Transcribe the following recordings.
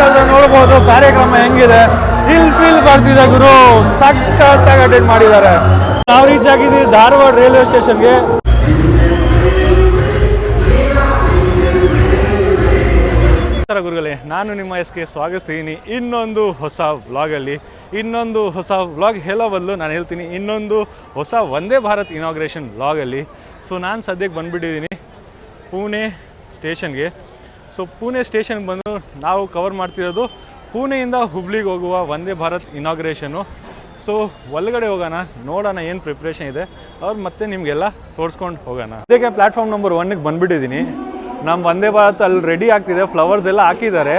ಹತ್ರ ನೋಡ್ಬೋದು, ಕಾರ್ಯಕ್ರಮ ಹೆಂಗಿದೆ? ಫಿಲ್ ಫಿಲ್ ಬರ್ತಿದೆ ಗುರು. ಸಖತ್ತಾಗಿ ಅಟೆಂಡ್ ಮಾಡಿದ್ದಾರೆ. ನಾವು ರೀಚ್ ಆಗಿದ್ದೀವಿ ಧಾರವಾಡ ರೈಲ್ವೆ ಸ್ಟೇಷನ್ಗೆ ಗುರುಗಳೇ, ನಾನು ನಿಮ್ಮ ಎಸ್ ಕೆ ಸ್ವಾಗತಿಸ್ತೀನಿ. ಇನ್ನೊಂದು ಹೊಸ ವ್ಲಾಗಲ್ಲಿ. ಇನ್ನೊಂದು ಹೊಸ ವ್ಲಾಗ್ ಹೇಳೋ ಬದಲು ನಾನು ಹೇಳ್ತೀನಿ, ಇನ್ನೊಂದು ಹೊಸ ವಂದೇ ಭಾರತ್ ಇನಾಗ್ರೇಷನ್ ವ್ಲಾಗಲ್ಲಿ. ಸೊ ನಾನು ಸದ್ಯಕ್ಕೆ ಬಂದುಬಿಟ್ಟಿದ್ದೀನಿ ಪುಣೆ ಸ್ಟೇಷನ್ಗೆ ಸೊ ಪುಣೆ ಸ್ಟೇಷನ್ಗೆ ಬಂದು ನಾವು ಕವರ್ ಮಾಡ್ತಿರೋದು ಪುಣೆಯಿಂದ ಹುಬ್ಳಿಗೆ ಹೋಗುವ ವಂದೇ ಭಾರತ್ ಇನಾಗ್ರೇಷನು ಸೊ ಒಳಗಡೆ ಹೋಗೋಣ, ನೋಡೋಣ ಏನು ಪ್ರಿಪ್ರೇಷನ್ ಇದೆ. ಅವ್ರು ಮತ್ತೆ ನಿಮಗೆಲ್ಲ ತೋರಿಸ್ಕೊಂಡು ಹೋಗೋಣ. ಅದಕ್ಕೆ ಪ್ಲ್ಯಾಟ್ಫಾರ್ಮ್ ನಂಬರ್ ಒನ್ಗೆ ಬಂದುಬಿಟ್ಟಿದ್ದೀನಿ ನಮ್ಮ ವಂದೇ ಭಾರತ್ ಅಲ್ಲಿ ರೆಡಿ ಆಗ್ತಿದೆ ಫ್ಲವರ್ಸ್ ಎಲ್ಲ ಹಾಕಿದ್ದಾರೆ.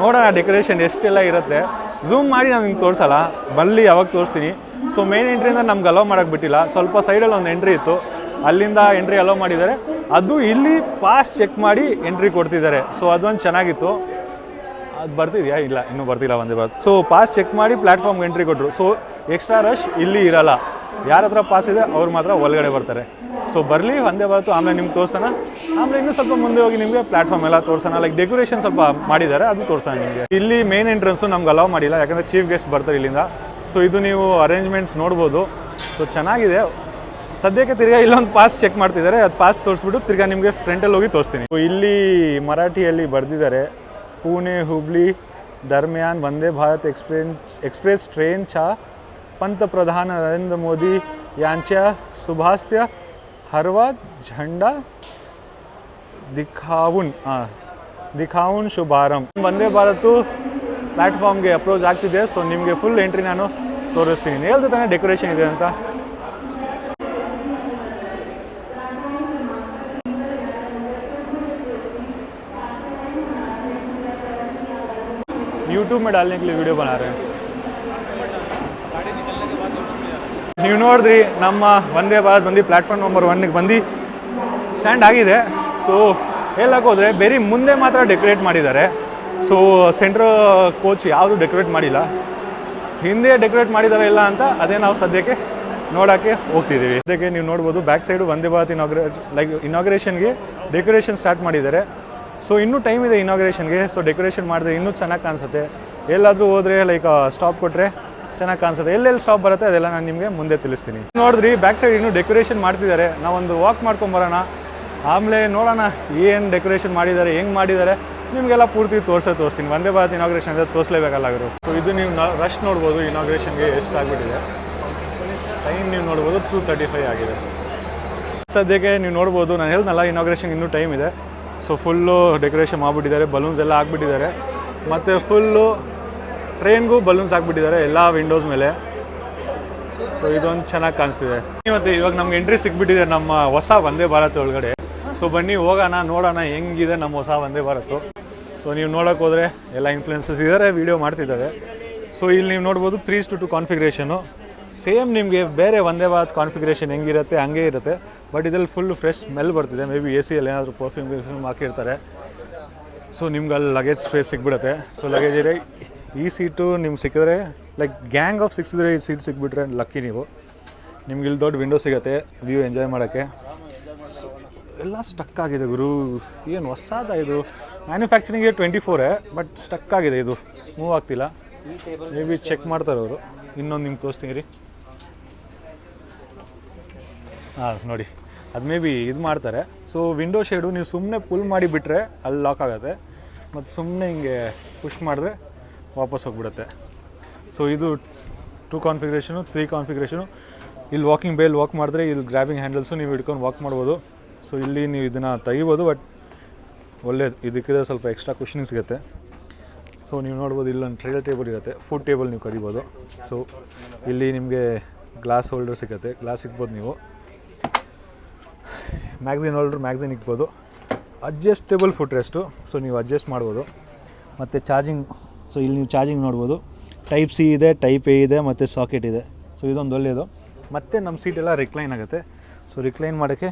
ನೋಡೋಣ ಡೆಕೋರೇಷನ್ ಎಷ್ಟೆಲ್ಲ ಇರುತ್ತೆ. ಝೂಮ್ ಮಾಡಿ ನಾನು ನಿಮ್ಗೆ ತೋರಿಸಲ್ಲ ಬಲ್ಲಿ ಯಾವಾಗ ತೋರಿಸ್ತೀನಿ. ಸೊ ಮೇನ್ ಎಂಟ್ರಿಯಿಂದ ನಮ್ಗೆ ಅಲೋ ಮಾಡೋಕ್ಕೆ ಬಿಟ್ಟಿಲ್ಲ. ಸ್ವಲ್ಪ ಸೈಡಲ್ಲಿ ಒಂದು ಎಂಟ್ರಿ ಇತ್ತು. ಅಲ್ಲಿಂದ ಎಂಟ್ರಿ ಅಲೋ ಮಾಡಿದ್ದಾರೆ. ಅದು ಇಲ್ಲಿ ಪಾಸ್ ಚೆಕ್ ಮಾಡಿ ಎಂಟ್ರಿ ಕೊಡ್ತಿದ್ದಾರೆ. ಸೊ ಅದೊಂದು ಚೆನ್ನಾಗಿತ್ತು. ಅದು ಬರ್ತಿದೆಯಾ? ಇಲ್ಲ, ಇನ್ನೂ ಬರ್ತಿಲ್ಲ, ಒಂದೇ ಬರ್ತದೆ ಸೊ ಪಾಸ್ ಚೆಕ್ ಮಾಡಿ ಪ್ಲ್ಯಾಟ್ಫಾರ್ಮ್ಗೆ ಎಂಟ್ರಿ ಕೊಟ್ಟರು ಸೊ ಎಕ್ಸ್ಟ್ರಾ ರಶ್ ಇಲ್ಲಿ ಇರಲ್ಲ. ಯಾರ ಹತ್ರ ಪಾಸ್ ಇದೆ, ಅವ್ರು ಮಾತ್ರ ಒಳಗಡೆ ಬರ್ತಾರೆ. ಸೊ ಬರಲಿ, ಒಂದೇ ಬರ್ತು. ಆಮೇಲೆ ನಿಮ್ಗೆ ತೋರಿಸೋಣ. ಆಮೇಲೆ ಇನ್ನೂ ಸ್ವಲ್ಪ ಮುಂದೆ ಹೋಗಿ ನಿಮಗೆ ಪ್ಲಾಟ್ಫಾರ್ಮ್ ಎಲ್ಲ ತೋರಿಸೋಣ. ಲೈಕ್ ಡೆಕೋರೇಷನ್ ಸ್ವಲ್ಪ ಮಾಡಿದ್ದಾರೆ, ಅದು ತೋರಿಸೋಣ ನಿಮಗೆ. ಇಲ್ಲಿ ಮೇನ್ ಎಂಟ್ರೆನ್ಸು ನಮ್ಗೆ ಅಲೌ ಮಾಡಿಲ್ಲ. ಯಾಕಂದರೆ ಚೀಫ್ ಗೆಸ್ಟ್ ಬರ್ತಾರೆ ಇಲ್ಲಿಂದ. ಸೊ ಇದು ನೀವು ಅರೇಂಜ್ಮೆಂಟ್ಸ್ ನೋಡ್ಬೋದು. ಸೊ ಚೆನ್ನಾಗಿದೆ. ಸದ್ಯಕ್ಕೆ ತಿರ್ಗಾ ಇಲ್ಲೊಂದು ಪಾಸ್ ಚೆಕ್ ಮಾಡ್ತಿದ್ದಾರೆ ಅದು ಪಾಸ್ ತೋರಿಸ್ಬಿಟ್ಟು ತಿರ್ಗಾ ನಿಮಗೆ ಫ್ರಂಟಲ್ಲಿ ಹೋಗಿ ತೋರಿಸ್ತೀನಿ So, ಇಲ್ಲಿ ಮರಾಠಿಯಲ್ಲಿ ಬರೆದಿದ್ದಾರೆ ಪುಣೆ ಹುಬ್ಳಿ ದರ್ಮ್ಯಾನ್ Vande Bharat express express train छा पंतप्रधान नरेंद्र मोदी यांच्या शुभास्त्य हरवा झंडा दिखावून ಹಾಂ ದಿಖಾವುನ್ ಶುಭಾರಂಭ ವಂದೇ ಭಾರತು ಪ್ಲ್ಯಾಟ್ಫಾರ್ಮ್ಗೆ ಅಪ್ರೋಚ್ ಆಗ್ತಿದೆ ಸೊ ನಿಮಗೆ ಫುಲ್ ಎಂಟ್ರಿ ನಾನು ತೋರಿಸ್ತೀನಿ ಹೇಳ್ದೆ ತಾನೇ ಡೆಕೋರೇಷನ್ ಇದೆ ಅಂತ यूट्यूब में डालने के लिए वीडियो बना रहे हैं ನೀವು ನೋಡಿದ್ರಿ ನಮ್ಮ ವಂದೇ ಭಾರತ್ ಬಂದು ಪ್ಲ್ಯಾಟ್ಫಾರ್ಮ್ ನಂಬರ್ ಒನ್ಗೆ ಬಂದು ಸ್ಟ್ಯಾಂಡ್ ಆಗಿದೆ ಸೊ ಹೇಳಕ್ಕೆ ಹೋದರೆ ಬೇರೆ ಮುಂದೆ ಮಾತ್ರ ಡೆಕೋರೇಟ್ ಮಾಡಿದ್ದಾರೆ ಸೊ ಸೆಂಟ್ರ್ ಕೋಚ್ ಯಾವುದು ಡೆಕೋರೇಟ್ ಮಾಡಿಲ್ಲ ಹಿಂದೆ ಡೆಕೋರೇಟ್ ಮಾಡಿದ್ದಾರೆ ಇಲ್ಲ ಅಂತ ಅದೇ ನಾವು ಸದ್ಯಕ್ಕೆ ನೋಡೋಕ್ಕೆ ಹೋಗ್ತಿದ್ದೀವಿ ಅದಕ್ಕೆ ನೀವು ನೋಡ್ಬೋದು ಬ್ಯಾಕ್ ಸೈಡು ವಂದೇ ಭಾರತ್ ಇನಾಗ್ರೇ ಲೈಕ್ ಇನಾಗ್ರೇಷನ್ಗೆ ಡೆಕೋರೇಷನ್ ಸ್ಟಾರ್ಟ್ ಮಾಡಿದ್ದಾರೆ ಸೊ ಇನ್ನೂ ಟೈಮ್ ಇದೆ ಇನಾಗ್ರೇಷನ್ಗೆ ಸೊ ಡೆಕೋರೇಷನ್ ಮಾಡಿದ್ರೆ ಇನ್ನೂ ಚೆನ್ನಾಗಿ ಕಾಣಿಸುತ್ತೆ. ಎಲ್ಲಾದರೂ ಹೋದರೆ ಲೈಕ್ ಸ್ಟಾಪ್ ಕೊಟ್ಟರೆ ಚೆನ್ನಾಗಿ ಕಾಣಿಸುತ್ತೆ. ಎಲ್ಲೆಲ್ಲಿ ಸ್ಟಾಪ್ ಬರುತ್ತೆ ಅದೆಲ್ಲ ನಾನು ನಿಮಗೆ ಮುಂದೆ ತಿಳಿಸ್ತೀನಿ. ನೋಡಿದ್ರಿ ಬ್ಯಾಕ್ ಸೈಡ್ ಇನ್ನೂ ಡೆಕೋರೇಷನ್ ಮಾಡ್ತಿದ್ದಾರೆ. ನಾವೊಂದು ವಾಕ್ ಮಾಡ್ಕೊಂಬರೋಣ ಆಮೇಲೆ ನೋಡೋಣ, ಏನು ಡೆಕೋರೇಷನ್ ಮಾಡಿದ್ದಾರೆ, ಹೆಂಗೆ ಮಾಡಿದ್ದಾರೆ. ನಿಮಗೆಲ್ಲ ಪೂರ್ತಿ ತೋರಿಸೇ, ತೋರಿಸ್ತೀನಿ. ಒಂದೇ ಭಾರತ್ ಇನಾಗ್ರೇಷನ್ ಅಂದರೆ ತೋರಿಸಲೇಬೇಕಲ್ಲ ಅವರು ಸೊ ಇದು ನೀವು ರಶ್ ನೋಡ್ಬೋದು ಇನಾಗ್ರೇಷನ್ಗೆ ಎಷ್ಟು ಆಗಿಬಿಟ್ಟಿದೆ. ಟೈಮ್ ನೀವು ನೋಡ್ಬೋದು ಟೂ ಆಗಿದೆ. ಸದ್ಯಕ್ಕೆ ನೀವು ನೋಡ್ಬೋದು, ನಾನು ಹೇಳ್ದಲ್ಲ ಇನಾಗ್ರೇಷನ್ ಇನ್ನೂ ಟೈಮ್ ಇದೆ. ಸೊ ಫುಲ್ಲು ಡೆಕೋರೇಷನ್ ಮಾಡಿಬಿಟ್ಟಿದ್ದಾರೆ ಬಲೂನ್ಸ್ ಎಲ್ಲ ಹಾಕ್ಬಿಟ್ಟಿದ್ದಾರೆ. ಮತ್ತು ಫುಲ್ಲು ಟ್ರೈನ್ಗೂ ಬಲೂನ್ಸ್ ಹಾಕ್ಬಿಟ್ಟಿದ್ದಾರೆ, ಎಲ್ಲ ವಿಂಡೋಸ್ ಮೇಲೆ. ಸೊ ಇದೊಂದು ಚೆನ್ನಾಗಿ ಕಾಣಿಸ್ತಿದೆ. ಮತ್ತು ಇವಾಗ ನಮ್ಗೆ ಎಂಟ್ರಿ ಸಿಕ್ಬಿಟ್ಟಿದೆ ನಮ್ಮ ಹೊಸ ವಂದೇ ಭಾರತ್ ಒಳಗಡೆ. ಸೊ ಬನ್ನಿ ಹೋಗೋಣ, ನೋಡೋಣ ಹೆಂಗಿದೆ ನಮ್ಮ ಹೊಸ ವಂದೇ ಭಾರತ್ ಸೊ ನೀವು ನೋಡೋಕೆ ಹೋದರೆ ಎಲ್ಲ ಇನ್ಫ್ಲುಯೆನ್ಸಸ್ ಇದ್ದಾರೆ ವೀಡಿಯೋ ಮಾಡ್ತಿದ್ದಾರೆ. ಸೊ ಇಲ್ಲಿ ನೀವು ನೋಡ್ಬೋದು three two two configuration same ನಿಮಗೆ ಬೇರೆ ಒಂದೇ ಬಾತ್ ಕಾನ್ಫಿಗ್ರೇಷನ್ ಹೆಂಗಿರುತ್ತೆ, ಹಂಗೆ ಇರುತ್ತೆ. ಬಟ್ ಇದರಲ್ಲಿ ಫುಲ್ ಫ್ರೆಶ್ ಸ್ಮೆಲ್ ಬರ್ತಿದೆ. ಮೇ ಬಿ ಎ ಸಿಯಲ್ಲಿ ಏನಾದರೂ ಪರ್ಫ್ಯೂಮ್ ಪರ್ಫ್ಯೂಮ್ ಹಾಕಿರ್ತಾರೆ. ಸೊ ನಿಮ್ಗೆ ಅಲ್ಲಿ ಲಗೇಜ್ ಸ್ಪೇಸ್ ಸಿಕ್ಬಿಡುತ್ತೆ ಸೊ ಲಗೇಜ್ ಇದೆ. ಈ ಸೀಟು ನಿಮ್ಗೆ ಸಿಕ್ಕಿದ್ರೆ ಲೈಕ್ ಗ್ಯಾಂಗ್ ಆಫ್ ಸಿಕ್ಸಿದ್ರೆ ಈ ಸೀಟ್ ಸಿಕ್ಬಿಟ್ರೆ ಲಕ್ಕಿ ನೀವು. ನಿಮ್ಗೆ ಇಲ್ಲಿ ದೊಡ್ಡ ವಿಂಡೋ ಸಿಗುತ್ತೆ ವ್ಯೂ ಎಂಜಾಯ್ ಮಾಡೋಕ್ಕೆ. ಎಲ್ಲ ಸ್ಟಕ್ ಆಗಿದೆ ಗುರು. ಏನು ಹೊಸಾದ ಇದು? ಮ್ಯಾನುಫ್ಯಾಕ್ಚರಿಂಗೇ ಟ್ವೆಂಟಿ ಫೋರೇ ಬಟ್ ಸ್ಟಕ್ ಆಗಿದೆ ಇದು. ಮೂವ್ ಆಗ್ತಿಲ್ಲ. ಮೇ ಬಿ ಚೆಕ್ ಮಾಡ್ತಾರೆ ಅವರು. ಇನ್ನೊಂದು ನಿಮ್ಗೆ ತೋರಿಸ್ತೀನಿ ರೀ. ಹಾಂ, ನೋಡಿ. ಅದು ಮೇ ಬಿ ಇದು ಮಾಡ್ತಾರೆ. ಸೊ ವಿಂಡೋ ಶೇಡು ನೀವು ಸುಮ್ಮನೆ ಪುಲ್ ಮಾಡಿ ಬಿಟ್ಟರೆ ಅಲ್ಲಿ ಲಾಕ್ ಆಗುತ್ತೆ. ಮತ್ತು ಸುಮ್ಮನೆ ಹಿಂಗೆ ಪುಷ್ ಮಾಡಿದ್ರೆ ವಾಪಸ್ ಹೋಗ್ಬಿಡುತ್ತೆ. ಸೊ ಇದು ಟೂ ಕಾನ್ಫಿಗ್ರೇಷನು ತ್ರೀ ಕಾನ್ಫಿಗ್ರೇಷನು ಇಲ್ಲಿ ವಾಕಿಂಗ್ ಬೇಲ್ ವಾಕ್ ಮಾಡಿದ್ರೆ ಇಲ್ಲಿ ಗ್ರ್ಯಾಬಿಂಗ್ ಹ್ಯಾಂಡಲ್ಸು ನೀವು ಹಿಡ್ಕೊಂಡು ವಾಕ್ ಮಾಡ್ಬೋದು. ಸೊ ಇಲ್ಲಿ ನೀವು ಇದನ್ನು ತೆಗಿಬೋದು ಬಟ್ ಒಳ್ಳೇದು ಇದಕ್ಕಿದ್ರೆ ಸ್ವಲ್ಪ ಎಕ್ಸ್ಟ್ರಾ ಕುಷನಿಂಗ್ ಸಿಗುತ್ತೆ ಸೊ ನೀವು ನೋಡ್ಬೋದು ಇಲ್ಲೊಂದು ಟ್ರೇಲ್ ಟೇಬಲ್ ಇರುತ್ತೆ. ಫುಡ್ ಟೇಬಲ್ ನೀವು ಕರಿಬೋದು. ಸೊ ಇಲ್ಲಿ ನಿಮಗೆ ಗ್ಲಾಸ್ ಹೋಲ್ಡರ್ ಸಿಗುತ್ತೆ. ಗ್ಲಾಸ್ ಸಿಗ್ಬೋದು ನೀವು. ಮ್ಯಾಗ್ಝಿನ್ ಹೋಲ್ಡ್ರ್ ಮ್ಯಾಗ್ಝಿನ್ ಇಕ್ಬೋದು. ಅಡ್ಜಸ್ಟೇಬಲ್ ಫುಟ್ ರೆಸ್ಟು ಸೊ ನೀವು ಅಡ್ಜಸ್ಟ್ ಮಾಡ್ಬೋದು. ಮತ್ತು ಚಾರ್ಜಿಂಗ್ ಸೊ ಇಲ್ಲಿ ನೀವು ಚಾರ್ಜಿಂಗ್ ನೋಡ್ಬೋದು. ಟೈಪ್ ಸಿ ಇದೆ ಟೈಪ್ ಎ ಇದೆ, ಮತ್ತು ಸಾಕೆಟ್ ಇದೆ. ಸೊ ಇದೊಂದು ಒಳ್ಳೆಯದು ಮತ್ತು ನಮ್ಮ ಸೀಟೆಲ್ಲ ರಿಕ್ಲೈನ್ ಆಗುತ್ತೆ. ಸೊ ರಿಕ್ಲೈನ್ ಮಾಡೋಕ್ಕೆ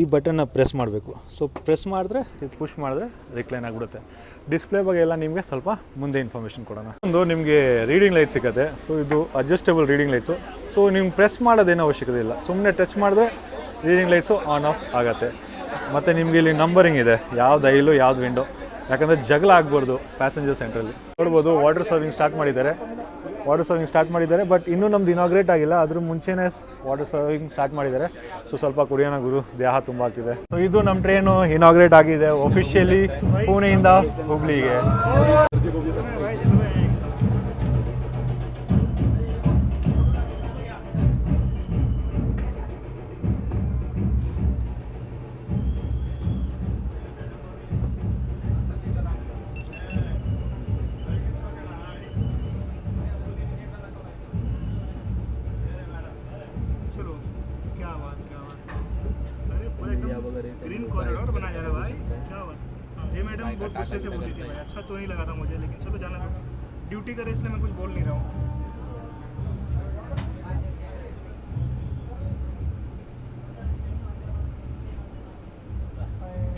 ಈ ಬಟನ್ನ ಪ್ರೆಸ್ ಮಾಡಬೇಕು. ಸೊ ಪ್ರೆಸ್ ಮಾಡಿದ್ರೆ, ಇದು ಪುಷ್ ಮಾಡಿದ್ರೆ ರಿಕ್ಲೈನ್ ಆಗಿಬಿಡುತ್ತೆ. ಡಿಸ್ಪ್ಲೇ ಬಗ್ಗೆ ಎಲ್ಲ ನಿಮಗೆ ಸ್ವಲ್ಪ ಮುಂದೆ ಇನ್ಫಾರ್ಮೇಷನ್ ಕೊಡೋಣ. ಒಂದು ನಿಮಗೆ ರೀಡಿಂಗ್ ಲೈಟ್ ಸಿಗುತ್ತೆ. ಸೊ ಇದು ಅಡ್ಜಸ್ಟೇಬಲ್ ರೀಡಿಂಗ್ ಲೈಟ್ಸು ಸೊ ನೀವು ಪ್ರೆಸ್ ಮಾಡೋದೇನೋ ಅವಶ್ಯಕತೆ ಇಲ್ಲ. ಸುಮ್ಮನೆ ಟಚ್ ಮಾಡಿದ್ರೆ ರೀಡಿಂಗ್ ಲೈಟ್ಸು ಆನ್ ಆಫ್ ಆಗುತ್ತೆ. ಮತ್ತು ನಿಮಗೆ ಇಲ್ಲಿ ನಂಬರಿಂಗ್ ಇದೆ. ಯಾವ್ದು ಐಲು, ಯಾವ್ದು ವಿಂಡೋ ಯಾಕಂದರೆ ಜಗಳ ಆಗ್ಬಾರ್ದು ಪ್ಯಾಸೆಂಜರ್ ಸೆಂಟ್ರಲ್ಲಿ ನೋಡ್ಬೋದು ವಾಟರ್ ಸರ್ವಿಂಗ್ ಸ್ಟಾರ್ಟ್ ಮಾಡಿದ್ದಾರೆ. ವಾಟರ್ ಸರ್ವಿಂಗ್ ಸ್ಟಾರ್ಟ್ ಮಾಡಿದ್ದಾರೆ ಬಟ್ ಇನ್ನೂ ನಮ್ದು ಇನಾಗ್ರೇಟ್ ಆಗಿಲ್ಲ. ಅದ್ರ ಮುಂಚೆನೇ ವಾಟರ್ ಸರ್ವಿಂಗ್ ಸ್ಟಾರ್ಟ್ ಮಾಡಿದ್ದಾರೆ. ಸೊ ಸ್ವಲ್ಪ ಕುಡಿಯೋಣ ಗುರು. ದೇಹ ತುಂಬ ಆಗ್ತಿದೆ. ಸೊ ಇದು ನಮ್ಮ ಟ್ರೈನು ಇನಾಗ್ರೇಟ್ ಆಗಿದೆ. ಒಫಿಷಿಯಲಿ ಪುಣೆಯಿಂದ ಹುಬ್ಳಿಗೆ ड्यूटी करे इसलिए मैं कुछ बोल नहीं रहा हूँ।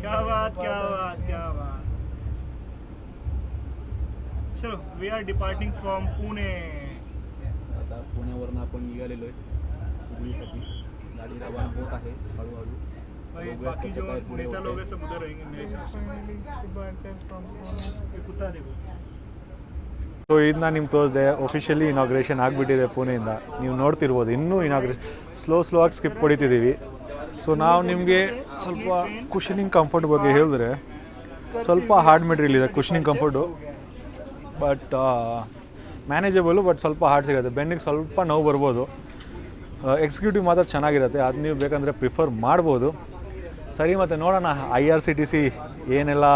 क्या बात क्या बात क्या बात। चलो we are departing from Pune आता पुण्यावरून आपण निघालेलो आहे. गाडी रवाना होत आहे हळूहळू. बाकी जो नेता. लोग सब उधर रहेंगे मेरे हिसाब से. ये कुत्ता देखो. ಸೊ ಇದನ್ನ ನಿಮ್ಗೆ ತೋರಿಸ್ದೆ ಒಫಿಷಿಯಲಿ ಇನಾಗ್ರೇಷನ್ ಆಗಿಬಿಟ್ಟಿದೆ ಪುಣೆಯಿಂದ. ನೀವು ನೋಡ್ತಿರ್ಬೋದು, ಇನ್ನೂ ಇನಾಗ್ರೇಷನ್ ಸ್ಲೋ ಸ್ಲೋ ಆಗಿ ಸ್ಕಿಪ್ ಹೊಡಿತಿದ್ದೀವಿ ಸೊ ನಾವು ನಿಮಗೆ ಸ್ವಲ್ಪ ಕುಷನಿಂಗ್ ಕಂಫರ್ಟ್ ಬಗ್ಗೆ ಹೇಳಿದ್ರೆ, ಸ್ವಲ್ಪ ಹಾರ್ಡ್ ಮೆಟೀರಿಯಲ್ ಇದೆ cushioning comfort but manageable but ಸ್ವಲ್ಪ ಹಾರ್ಡ್ ಸಿಗುತ್ತೆ. ಬೆನ್ನಿಗೆ ಸ್ವಲ್ಪ ನೋವು ಬರ್ಬೋದು. ಎಕ್ಸಿಕ್ಯೂಟಿವ್ ಮಾತ್ರ ಚೆನ್ನಾಗಿರುತ್ತೆ. ಅದು ನೀವು ಬೇಕಂದರೆ ಪ್ರಿಫರ್ ಮಾಡ್ಬೋದು. ಸರಿ ಮತ್ತು ನೋಡೋಣ I R C T C ಏನೆಲ್ಲ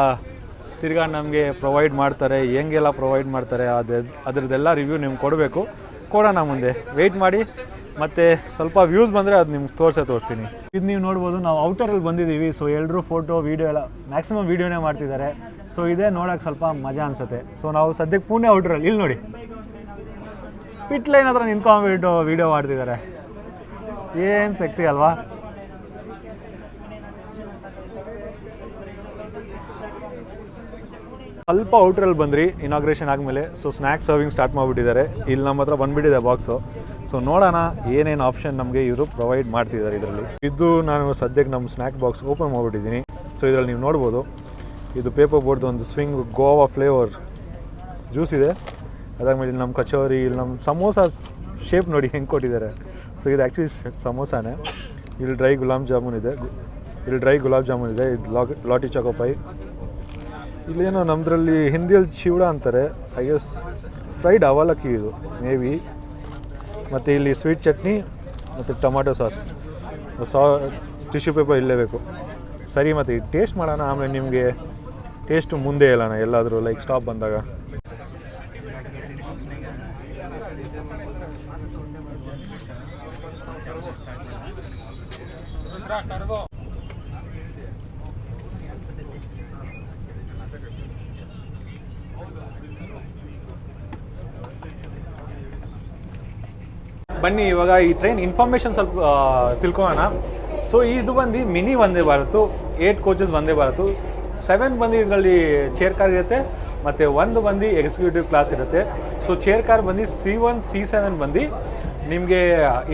ತಿರ್ಗಾ ನಮಗೆ ಪ್ರೊವೈಡ್ ಮಾಡ್ತಾರೆ, ಹೆಂಗೆಲ್ಲ ಪ್ರೊವೈಡ್ ಮಾಡ್ತಾರೆ, ಅದು ಅದರದ್ದೆಲ್ಲ ರಿವ್ಯೂ ನಿಮ್ಗೆ ಕೊಡಬೇಕು. ಕೊಡೋಣ ಮುಂದೆ. ವೆಯ್ಟ್ ಮಾಡಿ, ಮತ್ತು ಸ್ವಲ್ಪ ವ್ಯೂಸ್ ಬಂದರೆ ಅದು ನಿಮ್ಗೆ ತೋರಿಸೇ ತೋರಿಸ್ತೀನಿ. ಇದು ನೀವು ನೋಡ್ಬೋದು, ನಾವು ಔಟರಲ್ಲಿ ಬಂದಿದ್ದೀವಿ ಸೊ ಎಲ್ಲರೂ ಫೋಟೋ ವೀಡಿಯೋ ಎಲ್ಲ ಮ್ಯಾಕ್ಸಿಮಮ್ ವೀಡಿಯೋನೇ ಮಾಡ್ತಿದ್ದಾರೆ. ಸೊ ಇದೇ ನೋಡೋಕ್ಕೆ ಸ್ವಲ್ಪ ಮಜಾ ಅನಿಸುತ್ತೆ. ಸೊ ನಾವು ಸದ್ಯಕ್ಕೆ ಪುಣೆ ಔಟ್ರಲ್ಲಿ ಇಲ್ಲಿ ನೋಡಿ. ಪಿಟ್ ಲೈನ್ ಹತ್ರ ನಿಂತ್ಕೊಂಡ್ಬಿಟ್ಟು ವೀಡಿಯೋ ಮಾಡ್ತಿದ್ದಾರೆ. ಏನು ಸೆಕ್ಸಿ ಅಲ್ವಾ? ಸ್ವಲ್ಪ ಔಟ್ರಲ್ಲಿ ಬಂದ್ರಿ ಇನಾಗ್ರೇಷನ್ ಆದಮೇಲೆ ಸೊ ಸ್ನ್ಯಾಕ್ಸ್ ಸರ್ವಿಂಗ್ ಸ್ಟಾರ್ಟ್ ಮಾಡಿಬಿಟ್ಟಿದ್ದಾರೆ. ಇಲ್ಲಿ ನಮ್ಮ ಹತ್ರ ಬಂದುಬಿಟ್ಟಿದೆ ಬಾಕ್ಸು ಸೊ ನೋಡೋಣ ಏನೇನು ಆಪ್ಷನ್ ನಮಗೆ ಇವರು ಪ್ರೊವೈಡ್ ಮಾಡ್ತಿದ್ದಾರೆ ಇದರಲ್ಲಿ. ಇದು ನಾನು ಸದ್ಯಕ್ಕೆ ನಮ್ಮ ಸ್ನ್ಯಾಕ್ ಬಾಕ್ಸ್ ಓಪನ್ ಮಾಡಿಬಿಟ್ಟಿದ್ದೀನಿ. ಸೊ ಇದರಲ್ಲಿ ನೀವು ನೋಡ್ಬೋದು, ಇದು ಪೇಪರ್ ಬೋರ್ಡ್ದು ಒಂದು ಸ್ವಿಂಗ್ ಗೋವಾ ಫ್ಲೇವರ್ ಜ್ಯೂಸ್ ಇದೆ. ಅದಾದಮೇಲೆ ಇಲ್ಲಿ ನಮ್ಮ ಕಚೋರಿ, ಇಲ್ಲಿ ನಮ್ಮ ಸಮೋಸ ಶೇಪ್ ನೋಡಿ ಹೆಂಗೆ ಕೊಟ್ಟಿದ್ದಾರೆ. ಸೊ ಇದು ಆ್ಯಕ್ಚುಲಿ ಸಮೋಸಾನೇ. ಇಲ್ಲಿ ಡ್ರೈ ಗುಲಾಬ್ ಜಾಮೂನ್ ಇದೆ. ಇಲ್ಲಿ ಡ್ರೈ ಗುಲಾಬ್ ಜಾಮೂನ್ ಇದೆ. ಇದು ಲಾಟಿ ಚಾಕೋಪೈ ಇಲ್ಲೇನೋ ನಮ್ಮದ್ರಲ್ಲಿ ಹಿಂದಿಯಲ್ಲಿ ಚಿವಡ ಅಂತಾರೆ. ಐ ಎಸ್ ಫ್ರೈಡ್ ಅವಲಕ್ಕಿ ಇದು ಮೇ ಬಿ ಮತ್ತು ಇಲ್ಲಿ ಸ್ವೀಟ್ ಚಟ್ನಿ ಮತ್ತು ಟೊಮ್ಯಾಟೊ ಸಾಸ್ ಸಾ ಟಿಶ್ಯೂ ಪೇಪರ್ ಇಲ್ಲೇಬೇಕು ಸರಿ ಮತ್ತು ಟೇಸ್ಟ್ ಮಾಡೋಣ, ಆಮೇಲೆ ನಿಮಗೆ ಟೇಸ್ಟು ಮುಂದೆ ಹೇಳೋಣ ಎಲ್ಲಾದರೂ ಲೈಕ್ ಸ್ಟಾಪ್ ಬಂದಾಗ. ಬನ್ನಿ, ಇವಾಗ ಈ ಟ್ರೈನ್ ಇನ್ಫಾರ್ಮೇಶನ್ ಸ್ವಲ್ಪ ತಿಳ್ಕೊಳ್ಳೋಣ. ಸೊ ಇದು ಬಂದು ಮಿನಿ ಒಂದೇ ಭಾರತು ಏಟ್ ಕೋಚಸ್ ಒಂದೇ ಭಾರತು. ಸೆವೆನ್ ಬಂದು ಇದರಲ್ಲಿ ಚೇರ್ ಕಾರ್ ಇರುತ್ತೆ, ಮತ್ತು ಒಂದು ಬಂದು ಎಕ್ಸಿಕ್ಯೂಟಿವ್ ಕ್ಲಾಸ್ ಇರುತ್ತೆ. ಸೊ ಚೇರ್ ಕಾರ್ ಬಂದು ಸಿ ಒನ್ ಸಿ ಸೆವೆನ್ ಬಂದು ನಿಮಗೆ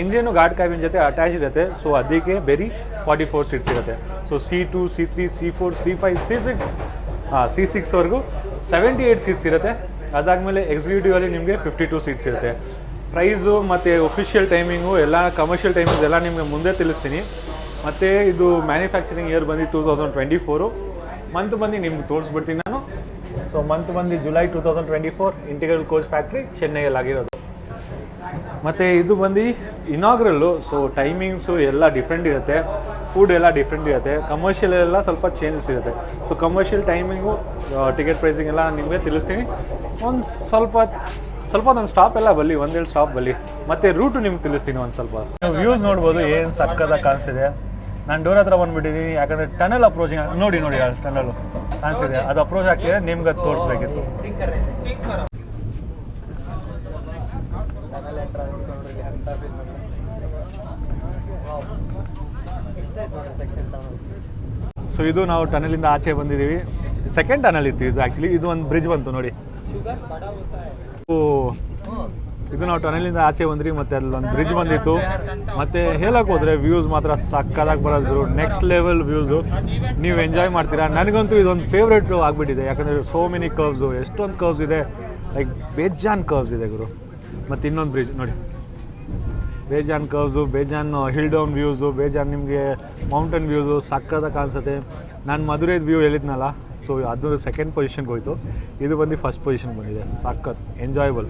ಇಂಜಿನು ಗಾರ್ಡ್ ಕ್ಯಾಬಿನ್ ಜೊತೆ ಅಟ್ಯಾಚ್ ಇರುತ್ತೆ. ಸೊ ಅದಕ್ಕೆ ಬೇರೆ ಫಾರ್ಟಿ ಫೋರ್ ಸೀಟ್ಸ್ ಇರುತ್ತೆ. So C two C three C four C five C six ಹಾಂ ಸಿ ಸಿಕ್ಸ್ವರೆಗೂ ಸೆವೆಂಟಿ ಏಯ್ಟ್ ಸೀಟ್ಸ್ ಇರುತ್ತೆ. ಅದಾದಮೇಲೆ ಎಕ್ಸಿಕ್ಯೂಟಿವಲ್ಲಿ ನಿಮಗೆ ಫಿಫ್ಟಿ ಟೂ ಸೀಟ್ಸ್ ಇರುತ್ತೆ. ಪ್ರೈಸು ಮತ್ತು ಒಫಿಷಿಯಲ್ ಟೈಮಿಂಗು ಎಲ್ಲ ಕಮರ್ಷಿಯಲ್ ಟೈಮಿಂಗ್ಸ್ ಎಲ್ಲ ನಿಮಗೆ ಮುಂದೆ ತಿಳಿಸ್ತೀನಿ. ಮತ್ತು ಇದು ಮ್ಯಾನುಫ್ಯಾಕ್ಚರಿಂಗ್ ಇಯರ್ ಬಂದು two thousand twenty four month ಬಂದು ನಿಮ್ಗೆ ತೋರಿಸ್ಬಿಡ್ತೀನಿ ನಾನು. ಸೊ ಮಂತ್ ಬಂದು July two thousand twenty four integral coach factory ಚೆನ್ನೈಯಲ್ಲಿ ಆಗಿರೋದು. ಮತ್ತು ಇದು ಬಂದು ಇನಾಗ್ರಲ್ಲು ಸೊ ಟೈಮಿಂಗ್ಸು ಎಲ್ಲ ಡಿಫ್ರೆಂಟ್ ಇರುತ್ತೆ. ಫುಡ್ ಎಲ್ಲ ಡಿಫ್ರೆಂಟ್ ಇರುತ್ತೆ. ಕಮರ್ಷಿಯಲ್ ಎಲ್ಲ ಸ್ವಲ್ಪ ಚೇಂಜಸ್ ಇರುತ್ತೆ. So commercial timing ticket pricing ಎಲ್ಲ ನಿಮಗೆ ತಿಳಿಸ್ತೀನಿ. ಒಂದು ಸ್ವಲ್ಪ ಸ್ವಲ್ಪ ಒಂದು ಸ್ಟಾಪ್ ಎಲ್ಲ ಬಲ್ಲಿ ಒಂದೆರಡು ಸ್ಟಾಪ್ ಬಲ್ಲಿ. ಮತ್ತೆ ರೂಟು ನಿಮ್ಗೆ ತಿಳಿಸ್ತೀನಿ ಒಂದು ಸ್ವಲ್ಪ. ವ್ಯೂಸ್ ನೋಡ್ಬೋದು ಏನು ಸಕ್ಕದ ಕಾಣಿಸ್ತಿದೆ. ನಾನು ಡೋರ್ ಹತ್ರ ಬಂದ್ಬಿಟ್ಟಿದ್ದೀನಿ ಯಾಕಂದರೆ ಟನಲ್ ಅಪ್ರೋಚಿಂಗ್ ನೋಡಿ ನೋಡಿ ಟನಲ್ ಕಾಣಿಸ್ತಿದೆ. ಅದು ಅಪ್ರೋಚ್ ಆಗ್ತಿದೆ, ನಿಮ್ಗೆ ಅದು ತೋರಿಸ್ಬೇಕಿತ್ತು. ಸೊ ಇದು ನಾವು ಟನಲಿಂದ ಆಚೆ ಬಂದಿದ್ದೀವಿ ಸೆಕೆಂಡ್ ಟನಲ್ ಇತ್ತು, ಇದು ಆ್ಯಕ್ಚುಲಿ ಇದು ಒಂದು ಬ್ರಿಡ್ಜ್ ಬಂತು, ನೋಡಿ. ಇದು ನಾವು ಟನಲಿಂದ ಆಚೆ ಬಂದ್ರಿ ಮತ್ತೆ ಅಲ್ಲೊಂದು ಬ್ರಿಡ್ಜ್ ಬಂದಿತ್ತು. ಮತ್ತೆ ಹೇಳಕ್ ಹೋದ್ರೆ ವ್ಯೂಸ್ ಮಾತ್ರ ಸಕ್ಕದಾಗಿ ಬರೋದ್ರು ನೆಕ್ಸ್ಟ್ ಲೆವೆಲ್ ವ್ಯೂಸು ನೀವು ಎಂಜಾಯ್ ಮಾಡ್ತೀರಾ? ನನಗಂತೂ ಇದೊಂದು ಫೇವ್ರೇಟ್ ಆಗಿಬಿಟ್ಟಿದೆ. ಯಾಕಂದರೆ ಸೋ ಮೆನಿ ಕರ್ವ್ಸು ಎಷ್ಟೊಂದು ಕರ್ವ್ಸ್ ಇದೆ. ಲೈಕ್ ಬೇಜಾನ್ ಕರ್ವ್ಸ್ ಇದೆ ಗುರು. ಮತ್ತು ಇನ್ನೊಂದು ಬ್ರಿಡ್ಜ್ ನೋಡಿ. ಬೇಜಾನ್ ಕರ್ವ್ಸು ಬೇಜಾನ್ ಹಿಲ್ ಡೌನ್ ವ್ಯೂಸು ಬೇಜಾನ್ ನಿಮಗೆ ಮೌಂಟೇನ್ ವ್ಯೂಸು ಸಕ್ಕದ ಕಾಣಿಸುತ್ತೆ. ನಾನು ಮಧುರೈದು ವ್ಯೂ ಹೇಳಿದ್ನಲ್ಲ ಸೊ ಅದು ಸೆಕೆಂಡ್ ಪೊಸಿಷನ್ಗೆ ಹೋಯ್ತು. ಇದು ಬಂದು ಫಸ್ಟ್ ಪೊಸಿಷನ್ ಬಂದಿದೆ. ಸಖತ್ ಎಂಜಾಯಬಲ್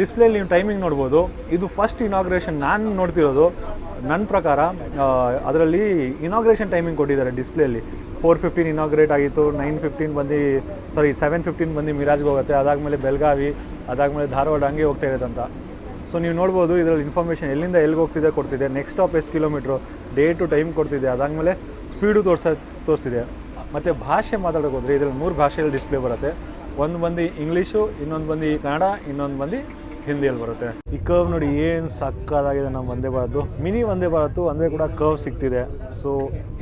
ಡಿಸ್ಪ್ಲೇಲಿ ನೀವು ಟೈಮಿಂಗ್ ನೋಡ್ಬೋದು. ಇದು ಫಸ್ಟ್ ಇನಾಗ್ರೇಷನ್ ನಾನು ನೋಡ್ತಿರೋದು. ನನ್ನ ಪ್ರಕಾರ ಅದರಲ್ಲಿ ಇನಾಗ್ರೇಷನ್ ಟೈಮಿಂಗ್ ಕೊಟ್ಟಿದ್ದಾರೆ ಡಿಸ್ಪ್ಲೇಲಿ ಫೋರ್ ಫಿಫ್ಟೀನ್ ಇನಾಗ್ರೇಟ್ ಆಗಿತ್ತು ನೈನ್ ಫಿಫ್ಟೀನ್ ಬಂದು ಸಾರಿ ಸೆವೆನ್ ಫಿಫ್ಟೀನ್ ಬಂದು ಮಿರಾಜ್ಗೆ ಹೋಗುತ್ತೆ. ಅದಾದಮೇಲೆ ಬೆಳಗಾವಿ ಅದಾದಮೇಲೆ ಧಾರವಾಡ ಹಂಗೆ ಹೋಗ್ತಾ ಇರೋದಂತ ಸೊ ನೀವು ನೋಡ್ಬೋದು, ಇದರಲ್ಲಿ ಇನ್ಫಾರ್ಮೇಷನ್ ಎಲ್ಲಿಂದ ಎಲ್ಲಿಗೆ ಹೋಗ್ತಿದೆ ಕೊಡ್ತಿದೆ. ನೆಕ್ಸ್ಟ್ ಸ್ಟಾಪ್ ಎಷ್ಟು ಕಿಲೋಮೀಟ್ರು ಡೇ ಟು ಟೈಮ್ ಕೊಡ್ತಿದೆ. ಅದಾದಮೇಲೆ ಸ್ಪೀಡು ತೋರಿಸ್ತಾ, ತೋರಿಸ್ತಿದೆ. ಮತ್ತು ಭಾಷೆ ಮಾತಾಡೋಕೆ ಹೋದರೆ ಇದರಲ್ಲಿ ಮೂರು ಭಾಷೆಯಲ್ಲಿ ಡಿಸ್ಪ್ಲೇ ಬರುತ್ತೆ. ಒಂದು ಬಂದು ಇಂಗ್ಲೀಷು ಇನ್ನೊಂದು ಬಂದು ಕನ್ನಡ, ಇನ್ನೊಂದು ಬಂದು ಹಿಂದಿಯಲ್ಲಿ ಬರುತ್ತೆ. ಈ ಕರ್ವ್ ನೋಡಿ ಏನು ಸಕ್ಕದಾಗಿದೆ ನಮ್ಮ ಒಂದೇ ಭಾರತು ಮಿನಿ ಒಂದೇ ಭಾರತು ಅಂದರೆ ಕೂಡ ಕರ್ವ್ ಸಿಗ್ತಿದೆ. ಸೊ